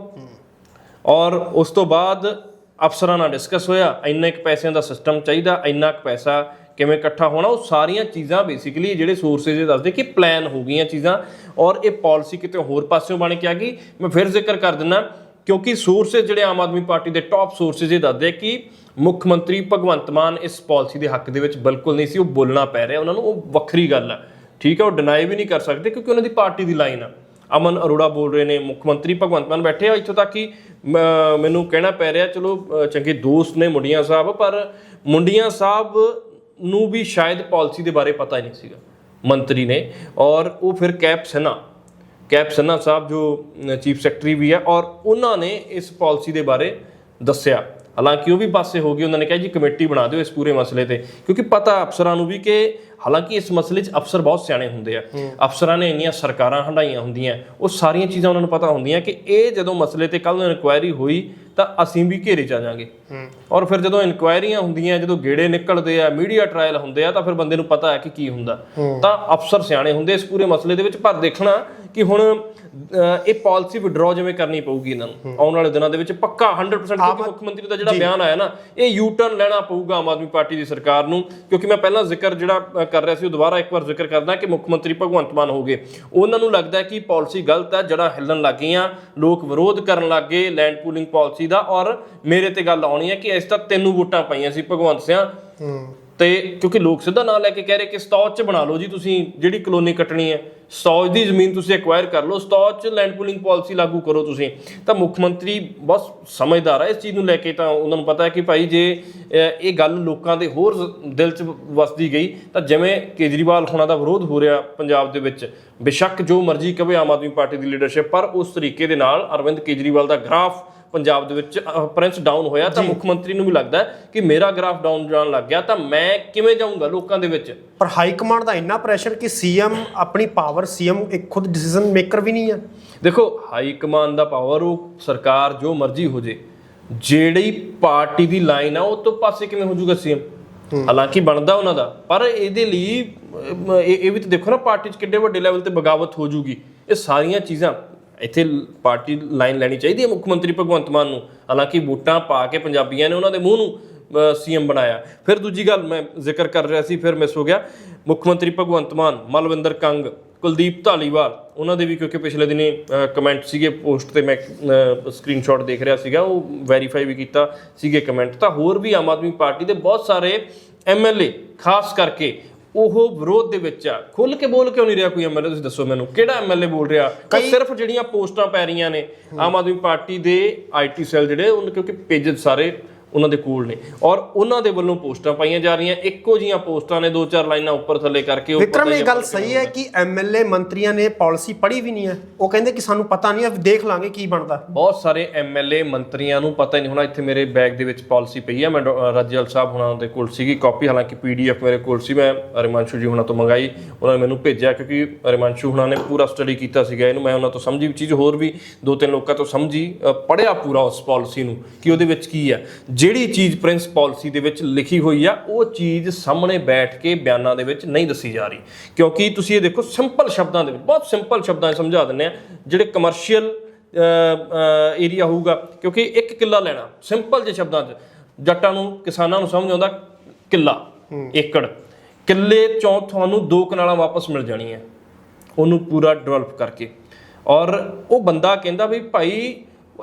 A: ਔਰ ਉਸ ਤੋਂ ਬਾਅਦ ਅਫਸਰਾਂ ਨਾਲ ਡਿਸਕਸ ਹੋਇਆ ਇੰਨੇ ਕੁ ਪੈਸਿਆਂ ਦਾ ਸਿਸਟਮ ਚਾਹੀਦਾ ਇੰਨਾ ਕੁ ਪੈਸਾ ਕਿਵੇਂ ਇਕੱਠਾ ਹੋਣਾ, ਉਹ ਸਾਰੀਆਂ ਚੀਜ਼ਾਂ ਬੇਸਿਕਲੀ ਜਿਹੜੇ ਸੋਰਸਸ ਇਹ ਦੱਸਦੇ ਕਿ ਪਲਾਨ ਹੋ ਗਈਆਂ ਚੀਜ਼ਾਂ ਔਰ ਇਹ ਪਾਲਿਸੀ ਕਿਤੇ ਹੋਰ ਪਾਸਿਓਂ ਬਣ ਕੇ ਆ ਗਈ। ਮੈਂ ਫਿਰ ਜ਼ਿਕਰ ਕਰ ਦਿੰਦਾ ਕਿਉਂਕਿ ਸੋਰਸਸ ਜਿਹੜੇ ਆਮ ਆਦਮੀ ਪਾਰਟੀ ਦੇ ਟਾਪ ਸੋਰਸਸ ਇਹ ਦੱਸਦੇ ਕਿ ਮੁੱਖ ਮੰਤਰੀ ਭਗਵੰਤ ਮਾਨ ਇਸ ਪਾਲਿਸੀ ਦੇ ਹੱਕ ਦੇ ਵਿੱਚ ਬਿਲਕੁਲ ਨਹੀਂ ਸੀ, ਉਹ ਬੋਲਣਾ ਪੈ ਰਿਹਾ, ਉਹਨਾਂ ਨੂੰ ਉਹ ਵੱਖਰੀ ਗੱਲ ਆ। ਠੀਕ ਹੈ ਉਹ ਡਿਨਾਈ ਵੀ ਨਹੀਂ ਕਰ ਸਕਦੇ ਕਿਉਂਕਿ ਉਹਨਾਂ ਦੀ ਪਾਰਟੀ ਦੀ ਲਾਈਨ ਆ। ਅਮਨ ਅਰੋੜਾ ਬੋਲ ਰਹੇ ਨੇ, ਮੁੱਖ ਮੰਤਰੀ ਭਗਵੰਤ ਮਾਨ ਬੈਠੇ ਆ, ਇੱਥੋਂ ਤੱਕ ਕਿ ਮ- ਮੈਨੂੰ ਕਹਿਣਾ ਪੈ ਰਿਹਾ, ਚਲੋ ਚੰਗੇ ਦੋਸਤ ਨੇ ਮੁੰਡੀਆਂ ਸਾਹਿਬ, ਪਰ ਮੁੰਡੀਆਂ ਸਾਹਿਬ ਨੂੰ ਵੀ ਸ਼ਾਇਦ ਪਾਲਿਸੀ ਦੇ ਬਾਰੇ ਪਤਾ ਹੀ ਨਹੀਂ ਸੀਗਾ ਮੰਤਰੀ ਨੇ। ਔਰ ਉਹ ਫਿਰ ਕੈਪ ਸਨਾ ਕੈਪ ਸਨਾ ਸਾਹਿਬ ਜੋ ਚੀਫ ਸੈਕਟਰੀ ਵੀ ਹੈ ਔਰ ਉਹਨਾਂ ਨੇ ਇਸ ਪਾਲਿਸੀ ਦੇ ਬਾਰੇ ਦੱਸਿਆ। ਹਾਲਾਂਕਿ ਉਹ ਵੀ ਪਾਸੇ ਹੋ ਗਏ ਉਹਨਾਂ ਨੇ ਕਿਹਾ ਜੀ ਕਮੇਟੀ ਬਣਾ ਦਿਓ ਇਸ ਪੂਰੇ ਮਸਲੇ ਤੇ ਕਿਉਂਕਿ ਪਤਾ ਅਫਸਰਾਂ ਨੂੰ ਵੀ ਕਿ ਹਾਲਾਂਕਿ ਇਸ ਮਸਲੇ 'ਚ ਅਫਸਰ ਬਹੁਤ ਸਿਆਣੇ ਹੁੰਦੇ ਆ। ਅਫਸਰਾਂ ਨੇ ਇੰਨੀਆਂ ਸਰਕਾਰਾਂ ਹੰਡਾਈਆਂ ਹੁੰਦੀਆਂ ਉਹ ਸਾਰੀਆਂ ਚੀਜ਼ਾਂ ਉਹਨਾਂ ਨੂੰ ਪਤਾ ਹੁੰਦੀਆਂ ਕਿ ਇਹ ਜਦੋਂ ਮਸਲੇ ਤੇ ਕੱਲ ਨੂੰ ਇਨਕੁਆਇਰੀ ਹੋਈ ਤਾਂ ਅਸੀਂ ਵੀ ਘੇਰੇ ਚ ਆ ਜਾਾਂਗੇ। ਔਰ ਫਿਰ ਜਦੋਂ ਇਨਕੁਆਇਰੀਆਂ ਹੁੰਦੀਆਂ ਜਦੋਂ ਗੇੜੇ ਨਿਕਲਦੇ ਆ ਮੀਡੀਆ ਟ੍ਰਾਇਲ ਹੁੰਦੇ ਆ ਤਾਂ ਫਿਰ ਬੰਦੇ ਨੂੰ ਪਤਾ ਹੈ ਕਿ ਕੀ ਹੁੰਦਾ। ਤਾਂ ਅਫਸਰ ਸਿਆਣੇ ਹੁੰਦੇ ਇਸ ਪੂਰੇ ਮਸਲੇ ਦੇ ਵਿੱਚ ਪਰ ਦੇਖਣਾ ਕਿ ਹੁਣ ਇਹ ਪਾਲਿਸੀ ਵਿਡਰਾਅ ਜਿਵੇਂ ਕਰਨੀ ਪਊਗੀ ਇਹਨਾਂ ਨੂੰ ਆਉਣ ਵਾਲੇ ਦਿਨਾਂ ਦੇ ਵਿੱਚ ਪੱਕਾ 100% ਕਿਉਂਕਿ ਮੁੱਖ ਮੰਤਰੀ ਦਾ ਜਿਹੜਾ ਬਿਆਨ ਆਇਆ ਨਾ ਇਹ ਯੂ ਟਰਨ ਲੈਣਾ ਪਊਗਾ ਆਮ ਆਦਮੀ ਪਾਰਟੀ ਦੀ ਸਰਕਾਰ ਨੂੰ ਕਿਉਂਕਿ ਮੈਂ ਪਹਿਲਾਂ ਜ਼ਿਕਰ ਜਿਹੜਾ ਕਰ ਰਿਹਾ ਸੀ ਉਹ ਦੁਬਾਰਾ ਇੱਕ ਵਾਰ ਜ਼ਿਕਰ ਕਰਦਾ ਕਿ ਮੁੱਖ ਮੰਤਰੀ ਭਗਵੰਤ ਮਾਨ ਹੋ ਗਏ ਉਹਨਾਂ ਨੂੰ ਲੱਗਦਾ ਕਿ ਪਾਲਿਸੀ ਗਲਤ ਹੈ ਜੜਾ ਹਿੱਲਣ ਲੱਗ ਗਈਆਂ ਲੋਕ ਵਿਰੋਧ ਕਰਨ ਲੱਗ ਗਏ ਲੈਂਡ ਪੂਲਿੰਗ ਪਾਲਿਸੀ ਦਾ ਔਰ ਮੇਰੇ ਤੇ ਗੱਲ ਆਉਣੀ ਹੈ ਕਿ ਇਸ ਤਾਂ ਤੈਨੂੰ ਵੋਟਾਂ ਪਾਈਆਂ ਸੀ ਭਗਵੰਤ ਸਿਆਂ। ਤੇ ਕਿਉਂਕਿ ਲੋਕ ਸਿੱਧਾ ਨਾਂ ਲੈ ਕੇ ਕਹਿ ਰਹੇ ਕਿ ਸਟੌਚ ਚ ਬਣਾ ਲਓ ਜੀ ਤੁਸੀਂ, ਜਿਹੜੀ ਕਲੋਨੀ ਕੱਟਣੀ ਹੈ। ਸਟੌਚ ਦੀ ਜ਼ਮੀਨ ਤੁਸੀਂ ਐਕਵਾਇਰ ਕਰ ਲਓ ਸਟੌਚ ਚ ਲੈਂਡ ਪੂਲਿੰਗ ਪਾਲਿਸੀ ਲਾਗੂ ਕਰੋ ਤੁਸੀਂ। ਤਾਂ ਮੁੱਖ ਮੰਤਰੀ ਬਹੁਤ ਸਮਝਦਾਰ ਹੈ ਇਸ ਚੀਜ਼ ਨੂੰ ਲੈ ਕੇ ਤਾਂ ਉਹਨਾਂ ਨੂੰ ਪਤਾ ਹੈ ਕਿ ਭਾਈ ਜੇ ਇਹ ਗੱਲ ਲੋਕਾਂ ਦੇ ਹੋਰ ਦਿਲ 'ਚ ਵਸਦੀ ਗਈ, ਤਾਂ ਜਿਵੇਂ ਕੇਜਰੀਵਾਲ ਹੋਣਾ ਦਾ ਵਿਰੋਧ ਹੋ ਰਿਹਾ ਪੰਜਾਬ ਦੇ ਵਿੱਚ, ਬੇਸ਼ੱਕ ਜੋ ਮਰਜ਼ੀ ਕਵੇ ਆਮ ਆਦਮੀ ਪਾਰਟੀ ਦੀ ਲੀਡਰਸ਼ਿਪ ਪਰ ਉਸ ਤਰੀਕੇ ਦੇ ਨਾਲ ਅਰਵਿੰਦ ਕੇਜਰੀਵਾਲ ਦਾ ਗ੍ਰਾਫ ਪੰਜਾਬ ਦੇ ਵਿੱਚ ਪ੍ਰਿੰਸ ਡਾਊਨ ਹੋਇਆ ਤਾਂ ਮੁੱਖ ਮੰਤਰੀ ਨੂੰ ਵੀ ਲੱਗਦਾ ਕਿ ਮੇਰਾ ਗ੍ਰਾਫ ਡਾਊਨ ਜਾਣ ਲੱਗ ਗਿਆ ਤਾਂ ਮੈਂ ਕਿਵੇਂ ਜਾਊਂਗਾ ਲੋਕਾਂ ਦੇ ਵਿੱਚ?
B: ਪਰ ਹਾਈ ਕਮਾਂਡ ਦਾ ਇੰਨਾ ਪ੍ਰੈਸ਼ਰ ਕਿ ਸੀਐਮ ਆਪਣੀ ਪਾਵਰ ਸੀਐਮ ਇੱਕ ਖੁਦ ਡਿਸੀਜਨ ਮੇਕਰ ਵੀ ਨਹੀਂ ਹੈ।
A: ਦੇਖੋ ਹਾਈ ਕਮਾਂਡ ਦਾ ਪਾਵਰ ਉਹ ਸਰਕਾਰ ਜੋ ਮਰਜ਼ੀ ਹੋ ਜੇ ਜਿਹੜੀ ਪਾਰਟੀ ਦੀ ਲਾਈਨ ਆ ਉਹ ਤੋਂ ਪਾਸੇ ਕਿਵੇਂ ਹੋ ਜਾਊਗਾ ਸੀਐਮ ਹਾਲਾਂਕਿ ਬਣਦਾ ਉਹਨਾਂ ਦਾ ਪਰ ਇਹਦੇ ਲਈ ਇਹ ਇਹ ਵੀ ਤਾਂ ਦੇਖੋ ਨਾ ਪਾਰਟੀ 'ਚ ਕਿੱਡੇ ਵੱਡੇ ਲੈਵਲ ਤੇ ਬਗਾਵਤ ਹੋ ਜੂਗੀ ਇਹ ਸਾਰੀਆਂ ਚੀਜ਼ਾਂ ਇੱਥੇ ਪਾਰਟੀ ਲਾਈਨ ਲੈਣੀ ਚਾਹੀਦੀ ਹੈ ਮੁੱਖ ਮੰਤਰੀ ਭਗਵੰਤ ਮਾਨ ਨੂੰ। ਹਾਲਾਂਕਿ ਵੋਟਾਂ ਪਾ ਕੇ ਪੰਜਾਬੀਆਂ ਨੇ ਉਹਨਾਂ ਦੇ ਮੂੰਹ ਨੂੰ ਸੀਐਮ ਬਣਾਇਆ। ਫਿਰ ਦੂਜੀ ਗੱਲ ਮੈਂ ਜ਼ਿਕਰ ਕਰ ਰਿਹਾ ਸੀ, ਫਿਰ ਮਿਸ ਹੋ ਗਿਆ। ਮੁੱਖ ਮੰਤਰੀ ਭਗਵੰਤ ਮਾਨ, ਮਲਵਿੰਦਰ ਕੰਗ, ਕੁਲਦੀਪ ਧਾਲੀਵਾਲ, ਉਹਨਾਂ ਦੇ ਵੀ ਕਿਉਂਕਿ ਪਿਛਲੇ ਦਿਨੀ ਕਮੈਂਟ ਸੀਗੇ ਪੋਸਟ ਤੇ ਮੈਂ ਸਕਰੀਨਸ਼ਾਟ ਦੇਖ ਰਿਹਾ ਸੀਗਾ, ਉਹ ਵੈਰੀਫਾਈ ਵੀ ਕੀਤਾ ਸੀਗੇ ਕਮੈਂਟ ਤਾਂ ਹੋਰ ਵੀ ਆਮ ਆਦਮੀ ਪਾਰਟੀ ਦੇ ਬਹੁਤ ਸਾਰੇ ਐਮਐਲਏ ਖਾਸ ਕਰਕੇ ਉਹ ਵਿਰੋਧ ਦੇ ਵਿੱਚ ਆ। ਖੁੱਲ ਕੇ ਬੋਲ ਕਿਉਂ ਨਹੀਂ ਰਿਹਾ ਕੋਈ ਐਮਐਲਏ ਤੁਸੀਂ ਦੱਸੋ ਮੈਨੂੰ ਕਿਹੜਾ ਐਮਐਲਏ ਬੋਲ ਰਿਹਾ? ਉਹ ਸਿਰਫ ਜਿਹੜੀਆਂ ਪੋਸਟਾਂ ਪੈ ਰਹੀਆਂ ਨੇ ਆਮ ਆਦਮੀ ਪਾਰਟੀ ਦੇ ਆਈਟੀ ਸੈੱਲ ਜਿਹੜੇ ਉਹਨਾਂ ਕਿਉਂਕਿ ਪੇजेस ਸਾਰੇ ਉਹਨਾਂ ਦੇ ਕੋਲ ਨੇ। ਔਰ ਉਹਨਾਂ ਦੇ ਵੱਲੋਂ ਪੋਸਟਾਂ ਪਾਈਆਂ ਜਾ ਰਹੀਆਂ। ਇੱਕੋ ਜੀਆਂ ਪੋਸਟਾਂ ਨੇ ਦੋ ਚਾਰ ਲਾਈਨਾਂ ਉੱਪਰ ਥੱਲੇ ਕਰਕੇ ਉਹ
B: ਵਿਕਰਮ ਇਹ ਗੱਲ ਸਹੀ ਹੈ ਕਿ ਐਮਐਲਏ ਮੰਤਰੀਆਂ ਨੇ ਪਾਲਿਸੀ ਪੜ੍ਹੀ ਵੀ ਨਹੀਂ ਹੈ। ਉਹ ਕਹਿੰਦੇ ਕਿ ਸਾਨੂੰ ਪਤਾ ਨਹੀਂ ਹੈ ਦੇਖ ਲਾਂਗੇ ਕੀ ਬਣਦਾ।
A: ਬਹੁਤ ਸਾਰੇ ਐਮਐਲਏ ਮੰਤਰੀਆਂ ਨੂੰ ਪਤਾ ਨਹੀਂ ਹੋਣਾ ਇੱਥੇ ਮੇਰੇ ਬੈਗ ਦੇ ਵਿੱਚ ਪਾਲਿਸੀ ਪਈ ਹੈ। ਮੈਂ ਰਾਜੇਵਾਲ ਸਾਹਿਬ ਹੁਣਾਂ ਦੇ ਕੋਲ ਸੀਗੀ ਕਾਪੀ। ਹਾਲਾਂਕਿ ਪੀਡੀਐਫ ਮੇਰੇ ਕੋਲ ਸੀ। ਮੈਂ ਰਿਮਾਂਸ਼ੂ ਜੀ ਹੁਣਾਂ ਤੋਂ ਮੰਗਾਈ। ਉਹਨਾਂ ਨੇ ਮੈਨੂੰ ਭੇਜਿਆ ਕਿਉਂਕਿ ਰਿਮਾਂਸ਼ੂ ਹੁਣਾਂ ਨੇ ਪੂਰਾ ਸਟੱਡੀ ਕੀਤਾ ਸੀਗਾ ਇਹਨੂੰ। ਮੈਂ ਉਹਨਾਂ ਤੋਂ ਸਮਝੀ ਵੀ ਚੀਜ਼ ਹੋਰ ਵੀ ਦੋ ਤਿੰਨ ਲੋਕਾਂ ਤੋਂ ਸਮਝੀ ਅ, ਪੜ੍ਹਿਆ ਪੂਰਾ ਉਸ ਪਾਲਿਸੀ ਨੂੰ ਕਿ ਉਹਦੇ ਵਿੱਚ ਕੀ ਹੈ। ਜਿਹੜੀ ਚੀਜ਼ ਪ੍ਰਿੰਸ ਪਾਲਿਸੀ ਦੇ ਵਿੱਚ ਲਿਖੀ ਹੋਈ ਆ ਉਹ ਚੀਜ਼ ਸਾਹਮਣੇ ਬੈਠ ਕੇ ਬਿਆਨਾਂ ਦੇ ਵਿੱਚ ਨਹੀਂ ਦੱਸੀ ਜਾ ਰਹੀ। ਕਿਉਂਕਿ ਤੁਸੀਂ ਇਹ ਦੇਖੋ ਸਿੰਪਲ ਸ਼ਬਦਾਂ ਦੇ ਵਿੱਚ ਬਹੁਤ ਸਿੰਪਲ ਸ਼ਬਦਾਂ 'ਚ ਸਮਝਾ ਦਿੰਦੇ ਆ ਜਿਹੜੇ ਕਮਰਸ਼ੀਅਲ ਏਰੀਆ ਹੋਊਗਾ। ਕਿਉਂਕਿ ਇੱਕ ਕਿੱਲਾ ਲੈਣਾ ਸਿੰਪਲ ਜਿਹੇ ਸ਼ਬਦਾਂ 'ਚ। ਜੱਟਾਂ ਨੂੰ ਕਿਸਾਨਾਂ ਨੂੰ ਸਮਝ ਆਉਂਦਾ ਕਿੱਲਾ ਏਕੜ। ਕਿੱਲੇ ਚੋਂ ਤੁਹਾਨੂੰ ਦੋ ਕਨਾਲਾਂ ਵਾਪਸ ਮਿਲ ਜਾਣੀਆਂ। ਉਹਨੂੰ ਪੂਰਾ ਡਿਵੈਲਪ ਕਰਕੇ। ਔਰ ਉਹ ਬੰਦਾ ਕਹਿੰਦਾ ਵੀ ਭਾਈ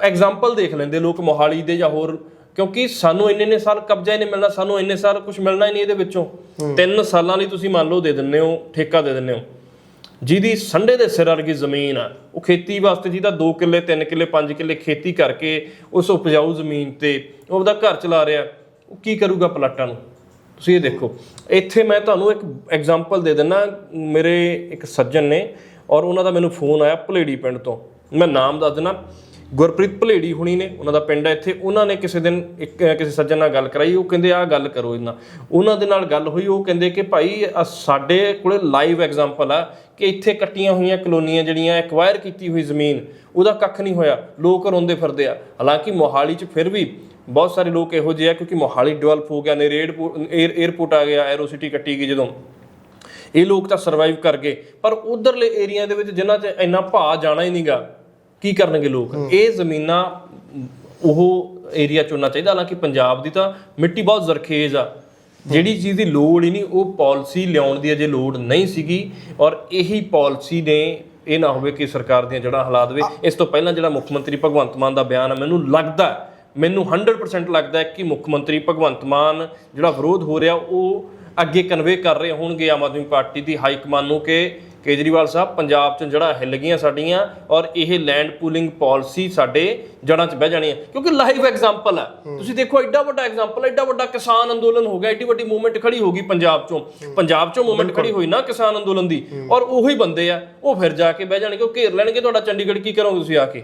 A: ਐਗਜ਼ਾਮਪਲ ਦੇਖ ਲੈਂਦੇ ਲੋਕ ਮੋਹਾਲੀ ਦੇ ਜਾਂ ਹੋਰ ਕਿਉਂਕਿ ਸਾਨੂੰ ਇੰਨੇ ਇੰਨੇ ਸਾਲ ਕਬਜ਼ਾ ਹੀ ਨਹੀਂ ਮਿਲਣਾ ਸਾਨੂੰ ਇੰਨੇ ਸਾਲ ਕੁਝ ਮਿਲਣਾ ਹੀ ਨਹੀਂ ਇਹਦੇ ਵਿੱਚੋਂ। ਤਿੰਨ ਸਾਲਾਂ ਲਈ ਤੁਸੀਂ ਮੰਨ ਲਓ ਦੇ ਦਿੰਦੇ ਹੋ ਠੇਕਾ ਦੇ ਦਿੰਦੇ ਹੋ। ਜਿਹਦੀ ਸੰਡੇ ਦੇ ਸਿਰ ਵਰਗੀ ਜ਼ਮੀਨ ਆ ਉਹ ਖੇਤੀ ਵਾਸਤੇ ਜਿਹਦਾ 2 ਕਿੱਲੇ 3 ਕਿੱਲੇ 5 ਕਿੱਲੇ ਖੇਤੀ ਕਰਕੇ ਉਸ ਉਪਜਾਊ ਜ਼ਮੀਨ ਤੇ ਉਹ ਆਪਦਾ ਘਰ ਚਲਾ ਰਿਹਾ ਉਹ ਕੀ ਕਰੂਗਾ ਪਲਾਟਾਂ ਨੂੰ? ਤੁਸੀਂ ਇਹ ਦੇਖੋ ਇੱਥੇ ਮੈਂ ਤੁਹਾਨੂੰ ਇੱਕ ਐਗਜ਼ਾਮਪਲ ਦੇ ਦਿੰਦਾ ਮੇਰੇ ਇੱਕ ਸੱਜਣ ਨੇ ਔਰ ਉਹਨਾਂ ਦਾ ਮੈਨੂੰ ਫੋਨ ਆਇਆ ਭਲੇੜੀ ਪਿੰਡ ਤੋਂ। ਮੈਂ ਨਾਮ ਦੱਸ ਦਿੰਦਾ ਗੁਰਪ੍ਰੀਤ ਭਲੇੜੀ ਹੁਣੀ ਨੇ, ਉਹਨਾਂ ਦਾ ਪਿੰਡ ਹੈ ਇੱਥੇ। ਉਹਨਾਂ ਨੇ ਕਿਸੇ ਦਿਨ ਇੱਕ ਕਿਸੇ ਸੱਜਣ ਨਾਲ ਗੱਲ ਕਰਾਈ, ਉਹ ਕਹਿੰਦੇ, ਆਹ ਗੱਲ ਕਰੋ ਇਹਨਾਂ। ਉਹਨਾਂ ਦੇ ਨਾਲ ਗੱਲ ਹੋਈ, ਉਹ ਕਹਿੰਦੇ ਕਿ, ਭਾਈ ਸਾਡੇ ਕੋਲੇ ਲਾਈਵ ਐਗਜ਼ਾਮਪਲ ਆ ਕਿ ਇੱਥੇ ਕੱਟੀਆਂ ਹੋਈਆਂ ਕਲੋਨੀਆਂ ਜਿਹੜੀਆਂ ਐਕਵਾਇਰ ਕੀਤੀ ਹੋਈ ਜ਼ਮੀਨ, ਉਹਦਾ ਕੱਖ ਨਹੀਂ ਹੋਇਆ। ਲੋਕ ਰੋਂਦੇ ਫਿਰਦੇ ਆ। ਹਾਲਾਂਕਿ ਮੋਹਾਲੀ 'ਚ ਫਿਰ ਵੀ ਬਹੁਤ ਸਾਰੇ ਲੋਕ ਇਹੋ ਜਿਹੇ ਆ, ਕਿਉਂਕਿ ਮੋਹਾਲੀ ਡਿਵੈਲਪ ਹੋ ਗਿਆ ਨੇ 에ਅਰਪੋਰਟ ਆ ਗਿਆ ਐਰੋ ਸਿਟੀ ਕੱਟੀ ਗਈ ਜਦੋਂ। ਇਹ ਲੋਕ ਤਾਂ ਸਰਵਾਈਵ ਕਰ ਗਏ। ਪਰ ਉਧਰਲੇ ਏਰੀਆ ਦੇ ਵਿੱਚ ਜਿਨ੍ਹਾਂ 'ਚ ਇੰਨਾ ਭਾਅ ਜਾਣਾ ਹੀ ਨਹੀਂਗਾ ਕੀ ਕਰਨਗੇ ਲੋਕ? ਇਹ ਜ਼ਮੀਨਾਂ ਉਹ ਏਰੀਆ ਚੁਣਨਾ ਚਾਹੀਦਾ। ਹਾਲਾਂਕਿ ਪੰਜਾਬ ਦੀ ਤਾਂ ਮਿੱਟੀ ਬਹੁਤ ਜ਼ਰਖੇਜ਼ ਆ। ਜਿਹੜੀ ਚੀਜ਼ ਦੀ ਲੋੜ ਹੀ ਨਹੀਂ ਉਹ ਪਾਲਿਸੀ ਲਿਆਉਣ ਦੀ ਅਜੇ ਲੋੜ ਨਹੀਂ ਸੀਗੀ। ਔਰ ਇਹੀ ਪਾਲਿਸੀ ਨੇ ਇਹ ਨਾ ਹੋਵੇ ਕਿ ਸਰਕਾਰ ਦੀਆਂ ਜੜ੍ਹਾਂ ਹਿਲਾ ਦੇਵੇ। ਇਸ ਤੋਂ ਪਹਿਲਾਂ ਜਿਹੜਾ ਮੁੱਖ ਮੰਤਰੀ ਭਗਵੰਤ ਮਾਨ ਦਾ ਬਿਆਨ ਹੈ ਮੈਨੂੰ ਲੱਗਦਾ ਮੈਨੂੰ 100% ਲੱਗਦਾ ਹੈ ਕਿ ਮੁੱਖ ਮੰਤਰੀ ਭਗਵੰਤ ਮਾਨ ਜਿਹੜਾ ਵਿਰੋਧ ਹੋ ਰਿਹਾ ਉਹ ਅੱਗੇ ਕਨਵੇ ਕਰ ਰਹੇ ਹੋਣਗੇ ਆਮ ਆਦਮੀ ਪਾਰਟੀ ਦੀ ਹਾਈ ਕਮਾਨ ਨੂੰ ਕਿ ਕੇਜਰੀਵਾਲ ਸਾਹਿਬ, ਪੰਜਾਬ 'ਚ ਜੜ੍ਹਾਂ ਹਿੱਲ ਗਈਆਂ ਸਾਡੀਆਂ ਔਰ ਇਹ ਲੈਂਡ ਪੂਲਿੰਗ ਪਾਲਿਸੀ ਸਾਡੇ ਜੜ੍ਹਾਂ 'ਚ ਬਹਿ ਜਾਣੀ ਹੈ। ਕਿਉਂਕਿ ਲਾਈਵ ਐਗਜ਼ਾਮਪਲ ਹੈ। ਤੁਸੀਂ ਦੇਖੋ, ਐਡਾ ਵੱਡਾ ਐਗਜ਼ਾਮਪਲ ਐਡਾ ਵੱਡਾ ਕਿਸਾਨ ਅੰਦੋਲਨ ਹੋ ਗਿਆ, ਐਡੀ ਵੱਡੀ ਮੂਵਮੈਂਟ ਖੜੀ ਹੋ ਗਈ ਪੰਜਾਬ 'ਚੋਂ। ਪੰਜਾਬ 'ਚੋਂ ਮੂਵਮੈਂਟ ਖੜੀ ਹੋਈ ਨਾ ਕਿਸਾਨ ਅੰਦੋਲਨ ਦੀ। ਔਰ ਉਹੀ ਬੰਦੇ ਆ, ਉਹ ਫਿਰ ਜਾ ਕੇ ਬਹਿ ਜਾਣਗੇ, ਉਹ ਘੇਰ ਲੈਣਗੇ, ਤੁਹਾਡਾ ਚੰਡੀਗੜ੍ਹ ਕੀ ਕਰੋਗੇ ਤੁਸੀਂ ਆ ਕੇ?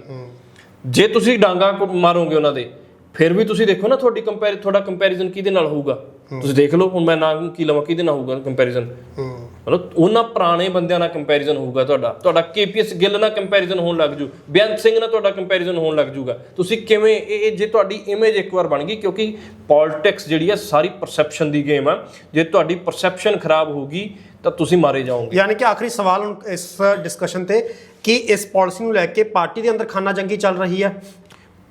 A: ਜੇ ਤੁਸੀਂ ਡਾਂਗਾ ਮਾਰੋਗੇ ਉਹਨਾਂ ਦੇ, ਫਿਰ ਵੀ ਤੁਸੀਂ ਦੇਖੋ ਨਾ ਤੁਹਾਡੀ ਕੰਪੈਰੀ ਤੁਹਾਡਾ ਕੰਪੈਰੀਜ਼ਨ ਕਿਹਦੇ ਨਾਲ ਹੋਊਗਾ? ਤੁਸੀਂ ਦੇਖ ਲਓ, ਹੁਣ ਮੈਂ ਨਾਮ ਕੀ ਲਵਾਂ, ਕਿਹਦੇ ਨਾਲ ਹੋਊਗਾ ਕੰਪੈਰੀਜ਼ਨ ਮਤਲਬ ਉਹਨਾਂ ਪੁਰਾਣੇ ਬੰਦਿਆਂ ਨਾਲ ਕੰਪੈਰੀਜ਼ਨ ਹੋਊਗਾ ਤੁਹਾਡਾ। ਤੁਹਾਡਾ ਕੇਪੀਐਸ ਗਿੱਲ ਨਾਲ ਕੰਪੈਰੀਜ਼ਨ ਹੋਣ ਲੱਗ ਜੂ। ਬੇਅੰਤ ਸਿੰਘ ਨਾਲ ਤੁਹਾਡਾ ਕੰਪੈਰੀਜ਼ਨ ਹੋਣ ਲੱਗ ਜੂਗਾ। ਤੁਸੀਂ ਕਿਵੇਂ ਇਹ ਜੇ ਤੁਹਾਡੀ ਇਮੇਜ ਇੱਕ ਵਾਰ ਬਣ ਗਈ ਕਿਉਂਕਿ ਪੋਲਿਟਿਕਸ ਜਿਹੜੀ ਆ ਸਾਰੀ ਪਰਸੈਪਸ਼ਨ ਦੀ ਗੇਮ ਆ। ਜੇ ਤੁਹਾਡੀ ਪਰਸੈਪਸ਼ਨ ਖਰਾਬ ਹੋਊਗੀ ਤਾਂ ਤੁਸੀਂ ਮਾਰੇ ਜਾਓਗੇ।
B: ਯਾਨੀ ਕਿ ਆਖਰੀ ਸਵਾਲ ਹੁਣ ਇਸ ਡਿਸਕਸ਼ਨ ਤੇ ਕਿ ਇਸ ਪਾਲਿਸੀ ਨੂੰ ਲੈ ਕੇ ਪਾਰਟੀ ਦੇ ਅੰਦਰ ਖਾਨਾ ਜੰਗੀ ਚੱਲ ਰਹੀ ਹੈ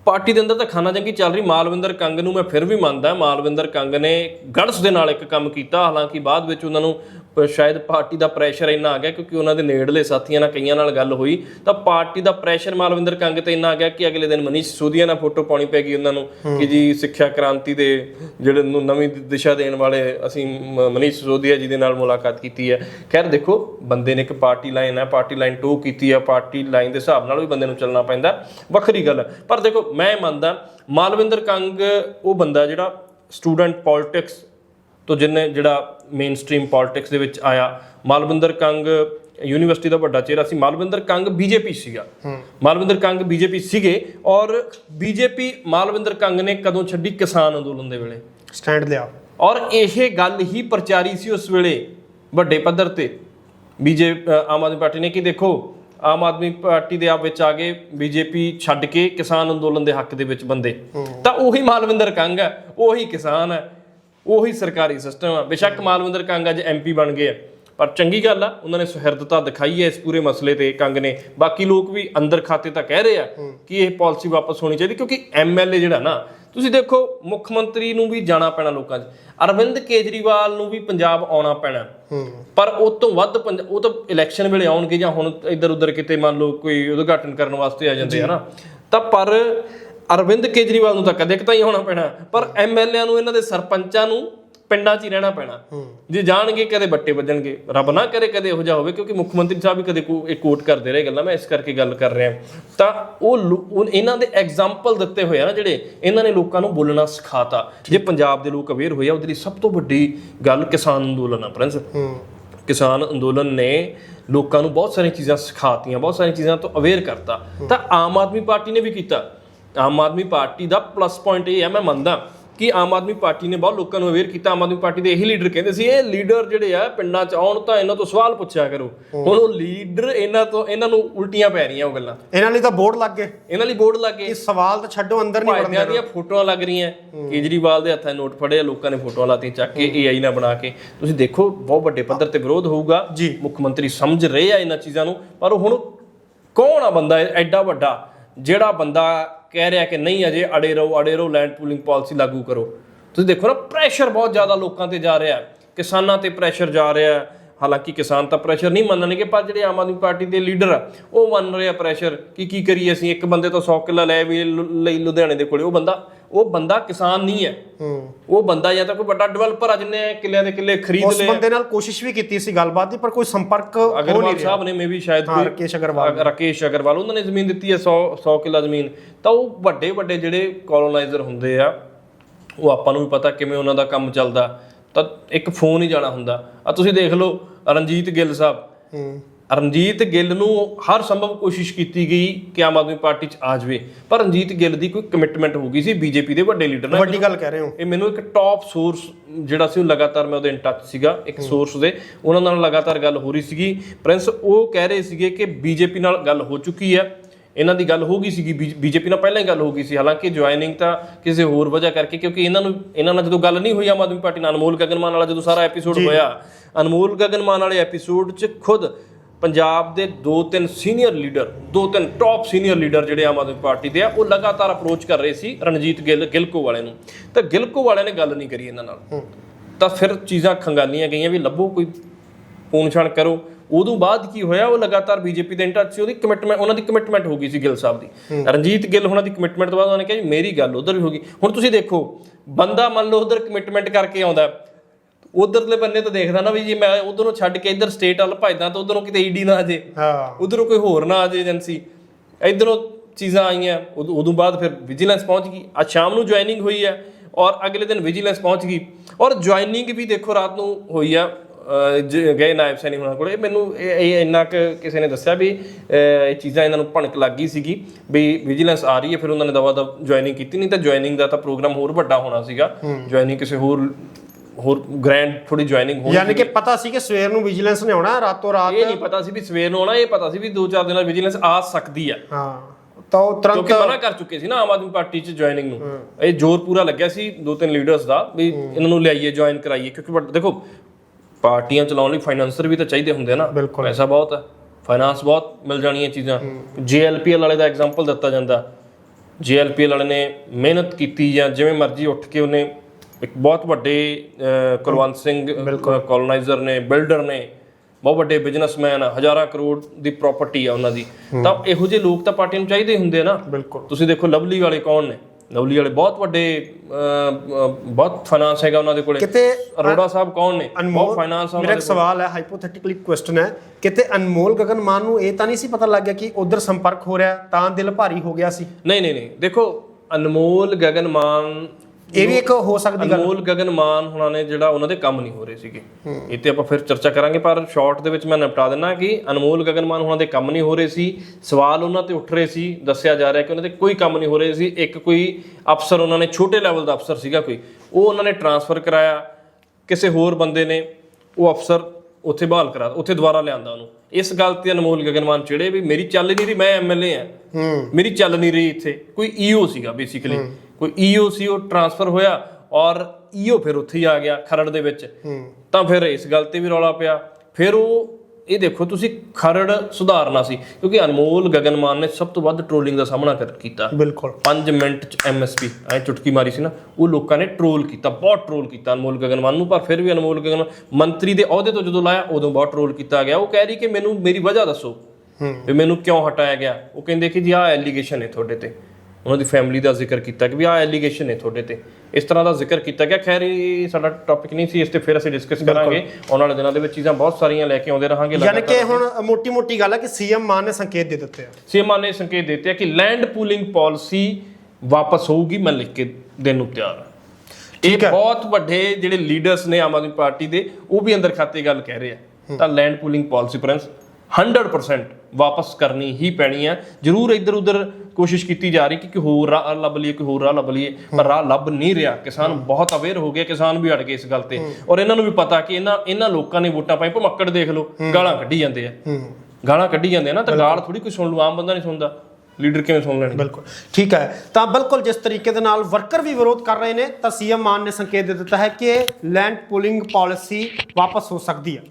A: ਪਾਰਟੀ ਦੇ ਅੰਦਰ ਤਾਂ ਖਾਨਾ ਜੰਗੀ ਚੱਲ ਰਹੀ। ਮਾਲਵਿੰਦਰ ਕੰਗ ਨੂੰ ਮੈਂ ਫਿਰ ਵੀ ਮੰਨਦਾ। ਮਾਲਵਿੰਦਰ ਕੰਗ ਨੇ ਗੜਸ ਦੇ ਨਾਲ ਇੱਕ ਕੰਮ ਕੀਤਾ। ਹਾਲਾਂਕਿ ਬਾਅਦ ਵਿੱਚ ਉਹਨਾਂ ਨੂੰ ਸ਼ਾਇਦ ਪਾਰਟੀ ਦਾ ਪ੍ਰੈਸ਼ਰ ਇੰਨਾ ਆ ਗਿਆ ਕਿਉਂਕਿ ਉਹਨਾਂ ਦੇ ਨੇੜਲੇ ਸਾਥੀਆਂ ਨਾਲ ਕਈਆਂ ਨਾਲ ਗੱਲ ਹੋਈ ਤਾਂ ਪਾਰਟੀ ਦਾ ਪ੍ਰੈਸ਼ਰ ਮਾਲਵਿੰਦਰ ਕੰਗ ਤੇ ਇੰਨਾ ਆ ਗਿਆ ਕਿ ਅਗਲੇ ਦਿਨ ਮਨੀਸ਼ ਸਿਸੋਦੀਆ ਨਾਲ ਫੋਟੋ ਪਾਉਣੀ ਪੈ ਗਈ ਉਹਨਾਂ ਨੂੰ ਕਿ ਜੀ ਸਿੱਖਿਆ ਕ੍ਰਾਂਤੀ ਦੇ ਜਿਹੜੇ ਨੂੰ ਨਵੀਂ ਦਿਸ਼ਾ ਦੇਣ ਵਾਲੇ ਅਸੀਂ ਮਨੀਸ਼ ਸਿਸੋਦੀਆ ਜੀ ਦੇ ਨਾਲ ਮੁਲਾਕਾਤ ਕੀਤੀ ਹੈ। ਖੈਰ ਦੇਖੋ ਬੰਦੇ ਨੇ ਇੱਕ ਪਾਰਟੀ ਲਾਈਨ ਹੈ ਪਾਰਟੀ ਲਾਈਨ ਟੂ ਕੀਤੀ ਹੈ ਪਾਰਟੀ ਲਾਈਨ ਦੇ ਹਿਸਾਬ ਨਾਲ ਵੀ ਬੰਦੇ ਨੂੰ ਚੱਲਣਾ ਪੈਂਦਾ ਵੱਖਰੀ ਗੱਲ ਪਰ ਦੇਖੋ ਮੈਂ ਮੰਨਦਾ ਮਾਲਵਿੰਦਰ ਕੰਗ ਉਹ ਬੰਦਾ ਜਿਹੜਾ ਸਟੂਡੈਂਟ ਪੋਲਿਟਿਕਸ ਤੋਂ ਜਿਹਨੇ ਜਿਹੜਾ ਮੇਨ ਸਟ੍ਰੀਮ ਪੋਲਿਟਿਕਸ ਦੇ ਵਿੱਚ ਆਇਆ ਮਾਲਵਿੰਦਰ ਕੰਗ ਯੂਨੀਵਰਸਿਟੀ ਦਾ ਵੱਡਾ ਚਿਹਰਾ ਸੀ ਮਾਲਵਿੰਦਰ ਕੰਗ ਬੀਜੇਪੀ ਸੀਗਾ। ਮਾਲਵਿੰਦਰ ਕੰਗ ਬੀਜੇਪੀ ਸੀਗੇ ਔਰ ਬੀਜੇਪੀ ਮਾਲਵਿੰਦਰ ਕੰਗ ਨੇ ਕਦੋਂ ਛੱਡੀ ਕਿਸਾਨ ਅੰਦੋਲਨ ਦੇ ਵੇਲੇ?
B: ਸਟੈਂਡ ਲਿਆ।
A: ਔਰ ਇਹ ਗੱਲ ਹੀ ਪ੍ਰਚਾਰੀ ਸੀ ਉਸ ਵੇਲੇ ਵੱਡੇ ਪੱਧਰ ਤੇ। ਬੀਜੇ ਆਮ ਆਦਮੀ ਪਾਰਟੀ ਨੇ ਕਿ ਦੇਖੋ ਆਮ ਆਦਮੀ ਪਾਰਟੀ ਦੇ ਆਪ ਵਿੱਚ ਆ ਗਏ ਬੀਜੇਪੀ ਛੱਡ ਕੇ ਕਿਸਾਨ ਅੰਦੋਲਨ ਦੇ ਹੱਕ ਦੇ ਵਿੱਚ ਬੰਦੇ। ਤਾਂ ਉਹੀ ਮਾਲਵਿੰਦਰ ਕੰਗ ਹੈ ਉਹੀ ਕਿਸਾਨ ਹੈ ਉਹੀ ਸਰਕਾਰੀ ਸਿਸਟਮ ਆ। ਬੇਸ਼ੱਕ ਮਾਲਵਿੰਦਰ ਕੰਗ ਅੱਜ ਐਮਪੀ ਬਣ ਗਏ ਆ। ਪਰ ਚੰਗੀ ਗੱਲ ਆ ਉਹਨਾਂ ਨੇ ਸੁਹਿਰਦਤਾ ਦਿਖਾਈ ਹੈ ਇਸ ਪੂਰੇ ਮਸਲੇ ਤੇ ਕੰਗ ਨੇ। ਬਾਕੀ ਲੋਕ ਵੀ ਅੰਦਰ ਖਾਤੇ ਤਾਂ ਕਹਿ ਰਹੇ ਆ ਕਿ ਇਹ ਪਾਲਿਸੀ ਵਾਪਸ ਹੋਣੀ ਚਾਹੀਦੀ ਕਿਉਂਕਿ ਐਮਐਲਏ ਜਿਹੜਾ ਨਾ ਤੁਸੀਂ ਦੇਖੋ ਮੁੱਖ ਮੰਤਰੀ ਨੂੰ ਵੀ ਜਾਣਾ ਪੈਣਾ ਲੋਕਾਂ 'ਚ। ਅਰਵਿੰਦ ਕੇਜਰੀਵਾਲ ਨੂੰ ਵੀ ਪੰਜਾਬ ਆਉਣਾ ਪੈਣਾ। ਪਰ ਉਹ ਤੋਂ ਵੱਧ ਉਹ ਤਾਂ ਇਲੈਕਸ਼ਨ ਵੇਲੇ ਆਉਣਗੇ ਜਾਂ ਹੁਣ ਇੱਧਰ ਉੱਧਰ ਕਿਤੇ ਮੰਨ ਲਓ ਕੋਈ ਉਦਘਾਟਨ ਕਰਨ ਵਾਸਤੇ ਆ ਜਾਂਦੇ ਆ ਨਾ। ਤਾਂ ਪਰ ਅਰਵਿੰਦ ਕੇਜਰੀਵਾਲ ਨੂੰ ਤਾਂ ਕਦੇ ਕਿਤਾ ਹੀ ਆਉਣਾ ਪੈਣਾ ਪਰ ਐਮਐਲਏਆਂ ਨੂੰ ਇਹਨਾਂ ਦੇ ਸਰਪੰਚਾਂ ਨੂੰ ਪਿੰਡਾਂ 'ਚ ਹੀ ਰਹਿਣਾ ਪੈਣਾ। ਜੇ ਜਾਣਗੇ ਕਦੇ ਬੱਟੇ ਵੱਜਣਗੇ। ਰੱਬ ਨਾ ਕਰੇ ਕਦੇ ਇਹੋ ਜਿਹਾ ਹੋਵੇ ਕਿਉਂਕਿ ਮੁੱਖ ਮੰਤਰੀ ਸਾਹਿਬ ਵੀ ਕਦੇ ਕੋ ਇਹ ਕੋਟ ਕਰਦੇ ਰਹੇ ਗੱਲਾਂ ਮੈਂ ਇਸ ਕਰਕੇ ਗੱਲ ਕਰ ਰਿਹਾ। ਤਾਂ ਉਹ ਇਹਨਾਂ ਦੇ ਐਗਜ਼ਾਮਪਲ ਦਿੱਤੇ ਹੋਏ ਆ ਨਾ ਜਿਹੜੇ ਇਹਨਾਂ ਨੇ ਲੋਕਾਂ ਨੂੰ ਬੋਲਣਾ ਸਿਖਾਤਾ। ਜੇ ਪੰਜਾਬ ਦੇ ਲੋਕ ਅਵੇਅਰ ਹੋਏ ਆ ਉਹਦੇ ਲਈ ਸਭ ਤੋਂ ਵੱਡੀ ਗੱਲ ਕਿਸਾਨ ਅੰਦੋਲਨ ਆ ਪ੍ਰਿੰਸ ਕਿਸਾਨ ਅੰਦੋਲਨ ਨੇ ਲੋਕਾਂ ਨੂੰ ਬਹੁਤ ਸਾਰੀਆਂ ਚੀਜ਼ਾਂ ਸਿਖਾਤੀਆਂ ਬਹੁਤ ਸਾਰੀਆਂ ਚੀਜ਼ਾਂ ਤੋਂ ਅਵੇਅਰ ਕਰਤਾ। ਤਾਂ ਆਮ ਆਦਮੀ ਪਾਰਟੀ ਨੇ ਵੀ ਕੀਤਾ। ਆਮ ਆਦਮੀ ਪਾਰਟੀ ਦਾ ਪਲੱਸ ਪੁਆਇੰਟ ਇਹ ਹੈ ਮੈਂ ਮੰਨਦਾ ਕਿ ਆਮ ਆਦਮੀ ਪਾਰਟੀ ਨੇ ਬਹੁਤ ਲੋਕਾਂ ਨੂੰ ਅਵੇਅਰ ਕੀਤਾ ਆਮ ਆਦਮੀ ਪਾਰਟੀ ਦੇ ਇਹੀ ਲੀਡਰ ਕਹਿੰਦੇ ਸੀ ਇਹ ਲੀਡਰ ਜਿਹੜੇ ਆ ਪਿੰਡਾਂ 'ਚ ਆਉਣ ਤਾਂ ਇਹਨਾਂ ਤੋਂ ਸਵਾਲ ਪੁੱਛਿਆ ਕਰੋ। ਹੁਣ ਉਹ ਲੀਡਰ ਇਹਨਾਂ ਤੋਂ ਇਹਨਾਂ ਨੂੰ ਉਲਟੀਆਂ ਪੈ ਰਹੀਆਂ ਉਹ ਗੱਲਾਂ।
B: ਇਹਨਾਂ ਲਈ ਤਾਂ ਬੋਰਡ ਲੱਗ ਗਏ।
A: ਇਹਨਾਂ ਲਈ ਬੋਰਡ ਲੱਗੇ
B: ਕਿ ਸਵਾਲ ਤਾਂ ਛੱਡੋ ਅੰਦਰ ਨਹੀਂ ਵੜਨ
A: ਦੀਆਂ ਫੋਟੋਆਂ ਲੱਗ ਰਹੀਆਂ। ਕੇਜਰੀਵਾਲ ਦੇ ਹੱਥਾਂ 'ਚ ਨੋਟ ਫੜੇ ਆ, ਲੋਕਾਂ ਨੇ ਫੋਟੋਆਂ ਲਾਤੀਆਂ ਚੱਕ ਕੇ ਏਆਈ ਨਾਲ ਬਣਾ ਕੇ। ਤੁਸੀਂ ਦੇਖੋ ਬਹੁਤ ਵੱਡੇ ਪੱਧਰ ਤੇ ਵਿਰੋਧ ਹੋਊਗਾ।
B: ਜੀ।
A: ਮੁੱਖ ਮੰਤਰੀ ਸਮਝ ਰਹੇ ਆ ਇਹਨਾਂ ਚੀਜ਼ਾਂ ਨੂੰ ਪਰ ਹੁਣ ਕੌਣ ਆ ਬੰਦਾ ਇਹ ਐਡਾ ਵੱਡਾ ਜਿਹੜਾ ਬੰਦਾ ਕਹਿ ਰਿਹਾ ਕਿ ਨਹੀਂ ਅਜੇ ਅੜੇ ਰਹੋ ਅੜੇ ਰਹੋ ਲੈਂਡ ਪੂਲਿੰਗ ਪਾਲਿਸੀ ਲਾਗੂ ਕਰੋ ਤੁਸੀਂ ਦੇਖੋ ਨਾ ਪ੍ਰੈਸ਼ਰ ਬਹੁਤ ਜ਼ਿਆਦਾ ਲੋਕਾਂ ਤੇ ਜਾ ਰਿਹਾ ਹੈ। ਕਿਸਾਨਾਂ ਤੇ ਪ੍ਰੈਸ਼ਰ ਜਾ ਰਿਹਾ ਹੈ। ਹਾਲਾਂਕਿ ਕਿਸਾਨ ਤਾਂ ਪ੍ਰੈਸ਼ਰ ਨਹੀਂ ਮੰਨਣਗੇ, ਪਰ ਜਿਹੜੇ ਆਮ ਆਦਮੀ ਪਾਰਟੀ ਦੇ ਲੀਡਰ ਆ, ਉਹ ਮੰਨ ਰਹੇ ਆ ਪ੍ਰੈਸ਼ਰ ਕਿ ਕੀ ਕਰੀਏ ਅਸੀਂ ਇੱਕ ਬੰਦੇ ਤੋਂ 100 ਕਿੱਲਾ ਲੈ ਵੀ ਲੁ- ਲਈ ਲੁਧਿਆਣੇ ਦੇ ਕੋਲੇ, ਉਹ ਬੰਦਾ ਉਹ ਬੰਦਾ ਕਿਸਾਨ ਨਹੀਂ ਹੈ।
B: ਹੂੰ।
A: ਉਹ ਬੰਦਾ ਜਾਂ ਤਾਂ ਕੋਈ ਵੱਡਾ ਡਿਵੈਲਪਰ ਆ ਜਿੰਨੇ ਕਿੱਲਿਆਂ ਦੇ ਕਿੱਲੇ ਖਰੀਦ
B: ਉਸ
A: ਲਏ
B: ਬੰਦੇ ਨਾਲ ਕੋਸ਼ਿਸ਼ ਵੀ ਕੀਤੀ ਸੀ ਗੱਲਬਾਤ ਦੀ ਪਰ ਕੋਈ ਸੰਪਰਕ ਹੋ ਨਹੀਂ
A: ਅਗਰਵਾਲ
B: ਰਿਹਾ।
A: ਸਾਹਿਬ ਨੇ ਮੇਬੀ ਸ਼ਾਇਦ
B: ਹਾਂ, ਰਾਕੇਸ਼ ਅਗਰਵਾਲ
A: ਰਾਕੇਸ਼ ਅਗਰਵਾਲ ਉਹਨਾਂ ਨੇ ਜ਼ਮੀਨ ਦਿੱਤੀ ਹੈ 100 100 ਕਿੱਲਾ ਜ਼ਮੀਨ। ਤਾਂ ਉਹ ਵੱਡੇ ਵੱਡੇ ਜਿਹੜੇ ਕਲੋਨਾਈਜ਼ਰ ਹੁੰਦੇ ਆ ਉਹ ਆਪਾਂ ਨੂੰ ਵੀ ਪਤਾ ਕਿਵੇਂ ਉਹਨਾਂ ਦਾ ਕੰਮ ਚੱਲਦਾ। ਤਾਂ ਇੱਕ ਫੋਨ ਹੀ ਜਾਣਾ ਹੁੰਦਾ। ਆ ਤੁਸੀਂ ਦੇਖ ਲਓ ਰਣਜੀਤ ਗਿੱਲ ਸਾਹਿਬ।
B: ਹੂੰ।
A: ਰਣਜੀਤ ਗਿੱਲ ਨੂੰ ਹਰ ਸੰਭਵ ਕੋਸ਼ਿਸ਼ ਕੀਤੀ ਗਈ ਕਿ ਆਮ ਆਦਮੀ ਪਾਰਟੀ 'ਚ ਆ ਜਾਵੇ ਪਰ ਰਣਜੀਤ ਗਿੱਲ ਦੀ ਕੋਈ ਕਮਿਟਮੈਂਟ ਹੋ ਗਈ ਸੀ ਬੀਜੇਪੀ ਦੇ ਵੱਡੇ ਲੀਡਰ ਨਾਲ।
B: ਵੱਡੀ ਗੱਲ ਕਹਿ ਰਹੇ ਹੋ।
A: ਇਹ ਮੈਨੂੰ ਇੱਕ ਟਾਪ ਸੋਰਸ ਜਿਹੜਾ ਸੀ ਉਹ ਲਗਾਤਾਰ ਮੈਂ ਉਹਦੇ ਇਨ ਟੱਚ ਸੀਗਾ ਇੱਕ ਸੋਰਸ ਦੇ। ਉਹਨਾਂ ਨਾਲ ਲਗਾਤਾਰ ਗੱਲ ਹੋ ਰਹੀ ਸੀਗੀ। ਪ੍ਰਿੰਸ ਉਹ ਕਹਿ ਰਹੇ ਸੀਗੇ ਕਿ ਬੀਜੇਪੀ ਨਾਲ ਗੱਲ ਹੋ ਚੁੱਕੀ ਹੈ। ਇਹਨਾਂ ਦੀ ਗੱਲ ਹੋ ਗਈ ਸੀਗੀ ਬੀਜੇਪੀ ਨਾਲ ਪਹਿਲਾਂ ਹੀ ਗੱਲ ਹੋ ਗਈ ਸੀ। ਹਾਲਾਂਕਿ ਜੁਆਇਨਿੰਗ ਤਾਂ ਕਿਸੇ ਹੋਰ ਵਜ੍ਹਾ ਕਰਕੇ ਕਿਉਂਕਿ ਇਹਨਾਂ ਨੂੰ ਇਹਨਾਂ ਨਾਲ ਜਦੋਂ ਗੱਲ ਨਹੀਂ ਹੋਈ ਆਮ ਆਦਮੀ ਪਾਰਟੀ ਨਾਲ ਅਨਮੋਲ ਗਗਨਮਾਨ ਵਾਲਾ ਜਦੋਂ ਸਾਰਾ ਐਪੀਸੋਡ ਹੋਇਆ ਅਨਮੋਲ ਗਗਨਮਾਨ ਵਾਲੇ ਐਪੀਸੋਡ 'ਚ ਖੁਦ ਪੰਜਾਬ ਦੇ ਦੋ ਤਿੰਨ ਸੀਨੀਅਰ ਲੀਡਰ ਦੋ ਤਿੰਨ ਟੌਪ ਸੀਨੀਅਰ ਲੀਡਰ ਜਿਹੜੇ ਆਮ ਆਦਮੀ ਪਾਰਟੀ ਦੇ ਆ ਉਹ ਲਗਾਤਾਰ ਅਪਰੋਚ ਕਰ ਰਹੇ ਸੀ ਰਣਜੀਤ ਗਿੱਲ ਗਿਲਕੋ ਵਾਲੇ ਨੂੰ। ਤਾਂ ਗਿਲਕੋ ਵਾਲਿਆਂ ਨੇ ਗੱਲ ਨਹੀਂ ਕਰੀ ਇਹਨਾਂ ਨਾਲ। ਤਾਂ ਫਿਰ ਚੀਜ਼ਾਂ ਖੰਗਾਲੀਆਂ ਗਈਆਂ ਵੀ ਲੱਭੋ ਕੋਈ ਪੂਣਛਣ ਕਰੋ। ਉਦੋਂ ਬਾਅਦ ਕੀ ਹੋਇਆ ਉਹ ਲਗਾਤਾਰ ਬੀਜੇਪੀ ਦੇ ਇੰਟਰ ਸੀ ਉਹਦੀ ਕਮਿਟਮੈਂਟ ਉਹਨਾਂ ਦੀ ਕਮਿਟਮੈਂਟ ਹੋ ਗਈ ਸੀ ਗਿੱਲ ਸਾਹਿਬ ਦੀ। ਰਣਜੀਤ ਗਿੱਲ ਉਹਨਾਂ ਦੀ ਕਮਿਟਮੈਂਟ ਤੋਂ ਬਾਅਦ ਉਹਨਾਂ ਨੇ ਕਿਹਾ ਜੀ ਮੇਰੀ ਗੱਲ ਉਧਰ ਵੀ ਹੋ ਗਈ। ਹੁਣ ਤੁਸੀਂ ਦੇਖੋ ਬੰਦਾ ਮੰਨ ਲਓ ਉਧਰ ਕਮਿਟਮੈਂਟ ਕਰਕੇ ਆਉਂਦਾ ਉਧਰਲੇ ਬੰਨੇ ਤਾਂ ਦੇਖਦਾ ਨਾ ਵੀ ਜੇ ਮੈਂ ਉਧਰੋਂ ਛੱਡ ਕੇ ਇੱਧਰ ਸਟੇਟ ਵੱਲ ਭਜਦਾ ਤਾਂ ਉਧਰੋਂ ਕਿਤੇ ਈਡੀ ਨਾ ਆ ਜੇ।
B: ਹਾਂ।
A: ਉਧਰੋਂ ਕੋਈ ਹੋਰ ਨਾ ਆ ਜੇ ਏਜੰਸੀ ਇਧਰੋਂ ਚੀਜ਼ਾਂ ਆਈਆਂ ਉਦੋਂ ਬਾਅਦ ਫਿਰ ਵਿਜੀਲੈਂਸ ਪਹੁੰਚ ਗਈ। ਅੱਜ ਸ਼ਾਮ ਨੂੰ ਜੁਆਇਨਿੰਗ ਹੋਈ ਹੈ ਔਰ ਅਗਲੇ ਦਿਨ ਵਿਜੀਲੈਂਸ ਪਹੁੰਚ ਗਈ। ਔਰ ਜੁਆਇਨਿੰਗ ਵੀ ਦੇਖੋ ਰਾਤ ਨੂੰ ਹੋਈ ਆ ਗਏ ਨਾਇਬ ਸੈਣੀ ਉਹਨਾਂ ਕੋਲੇ। ਮੈਨੂੰ ਇਹ ਇੰਨਾ ਕੁ ਕਿਸੇ ਨੇ ਦੱਸਿਆ ਵੀ ਇਹ ਚੀਜ਼ਾਂ ਇਹਨਾਂ ਨੂੰ ਭਣਕ ਲੱਗ ਗਈ ਸੀਗੀ ਵੀ ਵਿਜੀਲੈਂਸ ਆ ਰਹੀ ਹੈ ਫਿਰ ਉਹਨਾਂ ਨੇ ਦਵਾ ਦਾ ਜੁਆਇਨਿੰਗ ਕੀਤੀ। ਨਹੀਂ ਤਾਂ ਜੁਆਇਨਿੰਗ ਦਾ ਤਾਂ ਪ੍ਰੋਗਰਾਮ ਹੋਰ ਵੱਡਾ ਹੋਣਾ ਸੀਗਾ। ਜੁਆਇਨਿੰਗ ਕਿਸੇ ਹੋਰ ਹੋਰ ਗ੍ਰੈਂਡ ਥੋੜੀ ਜੁਆਇਨਿੰਗ ਹੋਣੀ
B: ਯਾਨੀ ਕਿ ਪਤਾ ਸੀ ਕਿ ਸਵੇਰ ਨੂੰ ਵਿਜੀਲੈਂਸ ਨੇ ਆਉਣਾ ਰਾਤੋਂ ਰਾਤ
A: ਇਹ ਨਹੀਂ ਪਤਾ ਸੀ ਵੀ ਸਵੇਰ ਨੂੰ ਆਉਣਾ ਇਹ ਪਤਾ ਸੀ ਵੀ ਦੋ ਚਾਰ ਦਿਨਾਂ ਵਿਜੀਲੈਂਸ ਆ ਸਕਦੀ ਆ।
B: ਹਾਂ ਤਾਂ ਉਹ ਤੁਰੰਤ
A: ਕਿਉਂਕਿ ਮਨਾ ਕਰ ਚੁੱਕੇ ਸੀ ਨਾ ਆਮ ਆਦਮੀ ਪਾਰਟੀ ਚ ਜੁਆਇਨਿੰਗ ਨੂੰ। ਇਹ ਜ਼ੋਰ ਪੂਰਾ ਲੱਗਿਆ ਸੀ ਦੋ ਤਿੰਨ ਲੀਡਰਸ ਦਾ ਵੀ ਇਹਨਾਂ ਨੂੰ ਲਿਆਈਏ ਜੁਆਇਨ ਕਰਾਈਏ ਕਿਉਂਕਿ ਦੇਖੋ ਪਾਰਟੀਆਂ ਚਲਾਉਣ ਲਈ ਫਾਈਨਾਂਸਰ ਵੀ ਤਾਂ ਚਾਹੀਦੇ ਹੁੰਦੇ ਨਾ। ਪੈਸਾ ਬਹੁਤ ਹੈ ਫਾਈਨਾਂਸ ਬਹੁਤ ਮਿਲ ਜਾਣੀਆਂ ਚੀਜ਼ਾਂ। ਜੀਐਲਪੀਐਲ ਵਾਲੇ ਦਾ ਐਗਜ਼ਾਮਪਲ ਦਿੱਤਾ ਜਾਂਦਾ। ਜੀਐਲਪੀਐਲ ਵਾਲੇ ਨੇ ਮਿਹਨਤ ਕੀਤੀ ਜਾਂ ਜਿਵੇਂ ਮਰਜ਼ੀ ਉੱਠ ਕੇ ਉਹਨੇ ਇੱਕ ਬਹੁਤ ਵੱਡੇ ਕੁਲਵੰਤ ਸਿੰਘ ਕੋਲੋਨਾਈਜ਼ਰ ਨੇ ਬਿਲਡਰ ਨੇ ਬਹੁਤ ਵੱਡੇ ਬਿਜ਼ਨਸਮੈਨ ਆ ਹਜ਼ਾਰਾਂ ਕਰੋੜ ਦੀ ਪ੍ਰਾਪਰਟੀ ਆ ਉਹਨਾਂ ਦੀ। ਤਾਂ ਇਹੋ ਜਿਹੇ ਲੋਕ ਤਾਂ ਪਾਰਟੀ ਨੂੰ ਚਾਹੀਦੇ ਹੁੰਦੇ ਆ ਨਾ।
B: ਬਿਲਕੁਲ।
A: ਤੁਸੀਂ ਦੇਖੋ ਲਵਲੀ ਵਾਲੇ ਕੌਣ ਨੇ? ਲਵਲੀ ਵਾਲੇ ਬਹੁਤ ਵੱਡੇ ਬਹੁਤ ਫਾਈਨਾਂਸ ਹੈਗਾ ਉਹਨਾਂ ਦੇ ਕੋਲੇ।
B: ਕਿਤੇ
A: ਅਰੋੜਾ ਸਾਹਿਬ ਕੌਣ ਨੇ? ਬਹੁਤ ਫਾਈਨਾਂਸ
B: ਮੇਰਾ ਇੱਕ ਸਵਾਲ ਹੈ ਹਾਈਪੋਥੈਟਿਕਲੀ ਕੁਐਸਚਨ ਹੈ ਕਿਤੇ ਅਨਮੋਲ ਗਗਨ ਮਾਨ ਨੂੰ ਇਹ ਤਾਂ ਨਹੀਂ ਸੀ ਪਤਾ ਲੱਗ ਗਿਆ ਕਿ ਉਧਰ ਸੰਪਰਕ ਹੋ ਰਿਹਾ ਤਾਂ ਦਿਲ ਭਾਰੀ ਹੋ ਗਿਆ ਸੀ?
A: ਨਹੀਂ ਨਹੀਂ ਨਹੀਂ। ਦੇਖੋ ਅਨਮੋਲ ਗਗਨ ਮਾਨ
B: ਇਹ ਵੀ ਇੱਕ ਹੋ ਸਕਦੀ ਗੱਲ।
A: ਅਨਮੋਲ ਗਗਨ ਮਾਨ ਹੁਣਾਂ ਨੇ ਜਿਹੜਾ ਉਹਨਾਂ ਦੇ ਕੰਮ ਨਹੀਂ ਹੋ ਰਹੇ ਸੀਗੇ। ਇਹ ਤੇ ਆਪਾਂ ਫਿਰ ਚਰਚਾ ਕਰਾਂਗੇ ਪਰ ਸ਼ਾਰਟ ਦੇ ਵਿੱਚ ਮੈਂ ਨਿਪਟਾ ਦਿੰਨਾ ਕਿ ਅਨਮੋਲ ਗਗਨ ਮਾਨ ਹੁਣਾਂ ਦੇ ਕੰਮ ਨਹੀਂ ਹੋ ਰਹੇ ਸੀ। ਸਵਾਲ ਉਹਨਾਂ ਤੇ ਉੱਠ ਰਹੇ ਸੀ ਦੱਸਿਆ ਜਾ ਰਿਹਾ ਕਿ ਉਹਨਾਂ ਦੇ ਕੋਈ ਕੰਮ ਨਹੀਂ ਹੋ ਰਹੇ ਸੀ। ਇੱਕ ਕੋਈ ਅਫਸਰ ਉਹਨਾਂ ਨੇ ਛੋਟੇ ਲੈਵਲ ਦਾ ਅਫਸਰ ਸੀਗਾ ਕੋਈ। ਉਹ ਉਹਨਾਂ ਨੇ ਟਰਾਂਸਫਰ ਕਰਾਇਆ। ਕਿਸੇ ਹੋਰ ਬੰਦੇ ਨੇ ਉਹ ਅਫਸਰ ਉੱਥੇ ਬਹਾਲ ਕਰਾ ਉੱਥੇ ਦੁਬਾਰਾ ਲਿਆਂਦਾ ਉਹਨੂੰ। ਇਸ ਗੱਲ ਤੇ ਅਨਮੋਲ ਗਗਨ ਮਾਨ ਚਿੜੇ ਵੀ ਮੇਰੀ ਚੱਲ ਨਹੀਂ ਰਹੀ ਮੈਂ ਐਮਐਲਏ ਆ
B: ਹੂੰ।
A: ਮੇਰੀ ਚੱਲ ਨਹੀਂ ਰਹੀ ਇੱਥੇ। ਕੋਈ ਈਓ ਸੀਗਾ ਬੇਸਿਕਲੀ ਕੋਈ ਈਓ ਸੀ ਉਹ ਟਰਾਂਸਫਰ ਹੋਇਆ ਔਰ ਈਓ ਫਿਰ ਉੱਥੇ ਹੀ ਆ ਗਿਆ ਖਰੜ ਦੇ ਵਿੱਚ ਤਾਂ ਫਿਰ ਇਸ ਗੱਲ ਤੇ ਵੀ ਰੌਲਾ ਪਿਆ। ਫਿਰ ਉਹ ਇਹ ਦੇਖੋ ਤੁਸੀਂ ਖਰੜ ਸੁਧਾਰਨਾ ਸੀ ਕਿਉਂਕਿ ਅਨਮੋਲ ਗਗਨਮਾਨ ਨੇ ਸਭ ਤੋਂ ਵੱਧ ਟ੍ਰੋਲਿੰਗ ਦਾ ਸਾਹਮਣਾ ਕਰ- ਕੀਤਾ।
B: ਬਿਲਕੁਲ।
A: 5 ਮਿੰਟ ਚ ਐਮਐਸਪੀ ਐ ਚੁਟਕੀ ਮਾਰੀ ਸੀ ਨਾ ਉਹ ਲੋਕਾਂ ਨੇ ਟ੍ਰੋਲ ਕੀਤਾ ਬਹੁਤ ਟ੍ਰੋਲ ਕੀਤਾ ਅਨਮੋਲ ਗਗਨਮਾਨ ਨੂੰ ਪਰ ਫਿਰ ਵੀ ਅਨਮੋਲ ਗਗਨ ਮੰਤਰੀ ਦੇ ਅਹੁਦੇ ਤੋਂ ਜਦੋਂ ਲਾਇਆ ਉਦੋਂ ਬਹੁਤ ਟ੍ਰੋਲ ਕੀਤਾ ਗਿਆ। ਉਹ ਕਹਿ ਰਹੀ ਕਿ ਮੈਨੂੰ ਮੇਰੀ ਵਜ੍ਹਾ ਦੱਸੋ। ਵੀ ਮੈਨੂੰ ਕਿਉਂ ਹਟਾਇਆ ਗਿਆ? ਉਹ ਕਹਿੰਦੇ ਕਿ ਜੀ ਆਹ ਐਲੀਗੇਸ਼ਨ ਹੈ ਤੁਹਾਡੇ ਤੇ। ਉਹਨਾਂ ਦੀ ਫੈਮਿਲੀ ਦਾ ਜ਼ਿਕਰ ਕੀਤਾ ਕਿ ਵੀ ਆਹ ਐਲੀਗੇਸ਼ਨ ਹੈ ਤੁਹਾਡੇ ਤੇ। ਇਸ ਤਰ੍ਹਾਂ ਦਾ ਜ਼ਿਕਰ ਕੀਤਾ ਗਿਆ। ਖੈਰ ਇਹ ਸਾਡਾ ਟੌਪਿਕ ਨਹੀਂ ਸੀ ਇਸ ਤੇ ਫਿਰ ਅਸੀਂ ਡਿਸਕਸ ਕਰਾਂਗੇ। ਆਉਣ ਵਾਲੇ ਦਿਨਾਂ ਦੇ ਵਿੱਚ ਚੀਜ਼ਾਂ ਬਹੁਤ ਸਾਰੀਆਂ ਲੈ ਕੇ ਆਉਂਦੇ ਰਹਾਂਗੇ
B: ਯਾਨੀ ਕਿ ਹੁਣ ਮੋਟੀ ਮੋਟੀ ਗੱਲ ਹੈ ਕਿ ਸੀਐਮ ਮਾਨ ਨੇ ਸੰਕੇਤ ਦੇ ਦਿੱਤੇ ਆ।
A: ਸੀਮਾ ਨੇ ਸੰਕੇਤ ਦਿੱਤੇ ਆ ਕਿ ਲੈਂਡ ਪੂਲਿੰਗ ਪਾਲਿਸੀ ਵਾਪਸ ਹੋਊਗੀ ਮੈਂ ਲਿਖ ਕੇ ਦੇਣ ਨੂੰ ਤਿਆਰ ਹਾਂ। ਇਹ ਬਹੁਤ ਵੱਡੇ ਜਿਹੜੇ ਲੀਡਰਸ ਨੇ ਆਮ ਆਦਮੀ ਪਾਰਟੀ ਦੇ ਉਹ ਵੀ ਅੰਦਰ ਖਾਤੇ ਗੱਲ ਕਹਿ ਰਹੇ ਆ। ਤਾਂ ਲੈਂਡ ਪੂਲਿੰਗ ਪਾਲਿਸੀ ਪ੍ਰਿੰਸ 100% ਵਾਪਸ ਕਰਨੀ ਹੀ ਪੈਣੀ ਆ। ਜ਼ਰੂਰ ਇੱਧਰ ਉੱਧਰ ਕੋਸ਼ਿਸ਼ ਕੀਤੀ ਜਾ ਰਹੀ ਕਿ ਕੋਈ ਹੋਰ ਰਾਹ ਲੱਭ ਲਈਏ ਕੋਈ ਹੋਰ ਰਾਹ ਲੱਭ ਲਈਏ ਪਰ ਰਾਹ ਲੱਭ ਨਹੀਂ ਰਿਹਾ। ਕਿਸਾਨ ਬਹੁਤ ਅਵੇਅਰ ਹੋ ਗਏ ਕਿਸਾਨ ਵੀ ਅੜ ਗਏ ਇਸ ਗੱਲ ਤੇ। ਔਰ ਇਹਨਾਂ ਨੂੰ ਵੀ ਪਤਾ ਕਿ ਇਹਨਾਂ ਇਹਨਾਂ ਲੋਕਾਂ ਨੇ ਵੋਟਾਂ ਪਾਈ ਭਮੱਕੜ ਦੇਖ ਲਓ ਗਾਲਾਂ ਕੱਢੀ ਜਾਂਦੇ ਆ। ਗਾਲਾਂ ਕੱਢੀ ਜਾਂਦੇ ਆ ਨਾ ਤਾਂ ਗਾਲ ਥੋੜੀ ਕੋਈ ਸੁਣ ਲੂ ਆਮ ਬੰਦਾ ਨਹੀਂ ਸੁਣਦਾ। ਲੀਡਰ ਕਿਵੇਂ ਸੁਣ ਲੈਣਗੇ?
B: ਬਿਲਕੁਲ। ਠੀਕ ਹੈ। ਤਾਂ ਬਿਲਕੁਲ ਜਿਸ ਤਰੀਕੇ ਦੇ ਨਾਲ ਵਰਕਰ ਵੀ ਵਿਰੋਧ ਕਰ ਰਹੇ ਨੇ ਤਾਂ ਸੀਐਮ ਮਾਨ ਨੇ ਸੰਕੇਤ ਦੇ ਦਿੱਤਾ ਹੈ ਕਿ ਲੈਂਡ ਪੂਲਿੰਗ ਪਾਲਿਸੀ ਵਾਪਸ ਹੋ ਸਕਦੀ ਹੈ।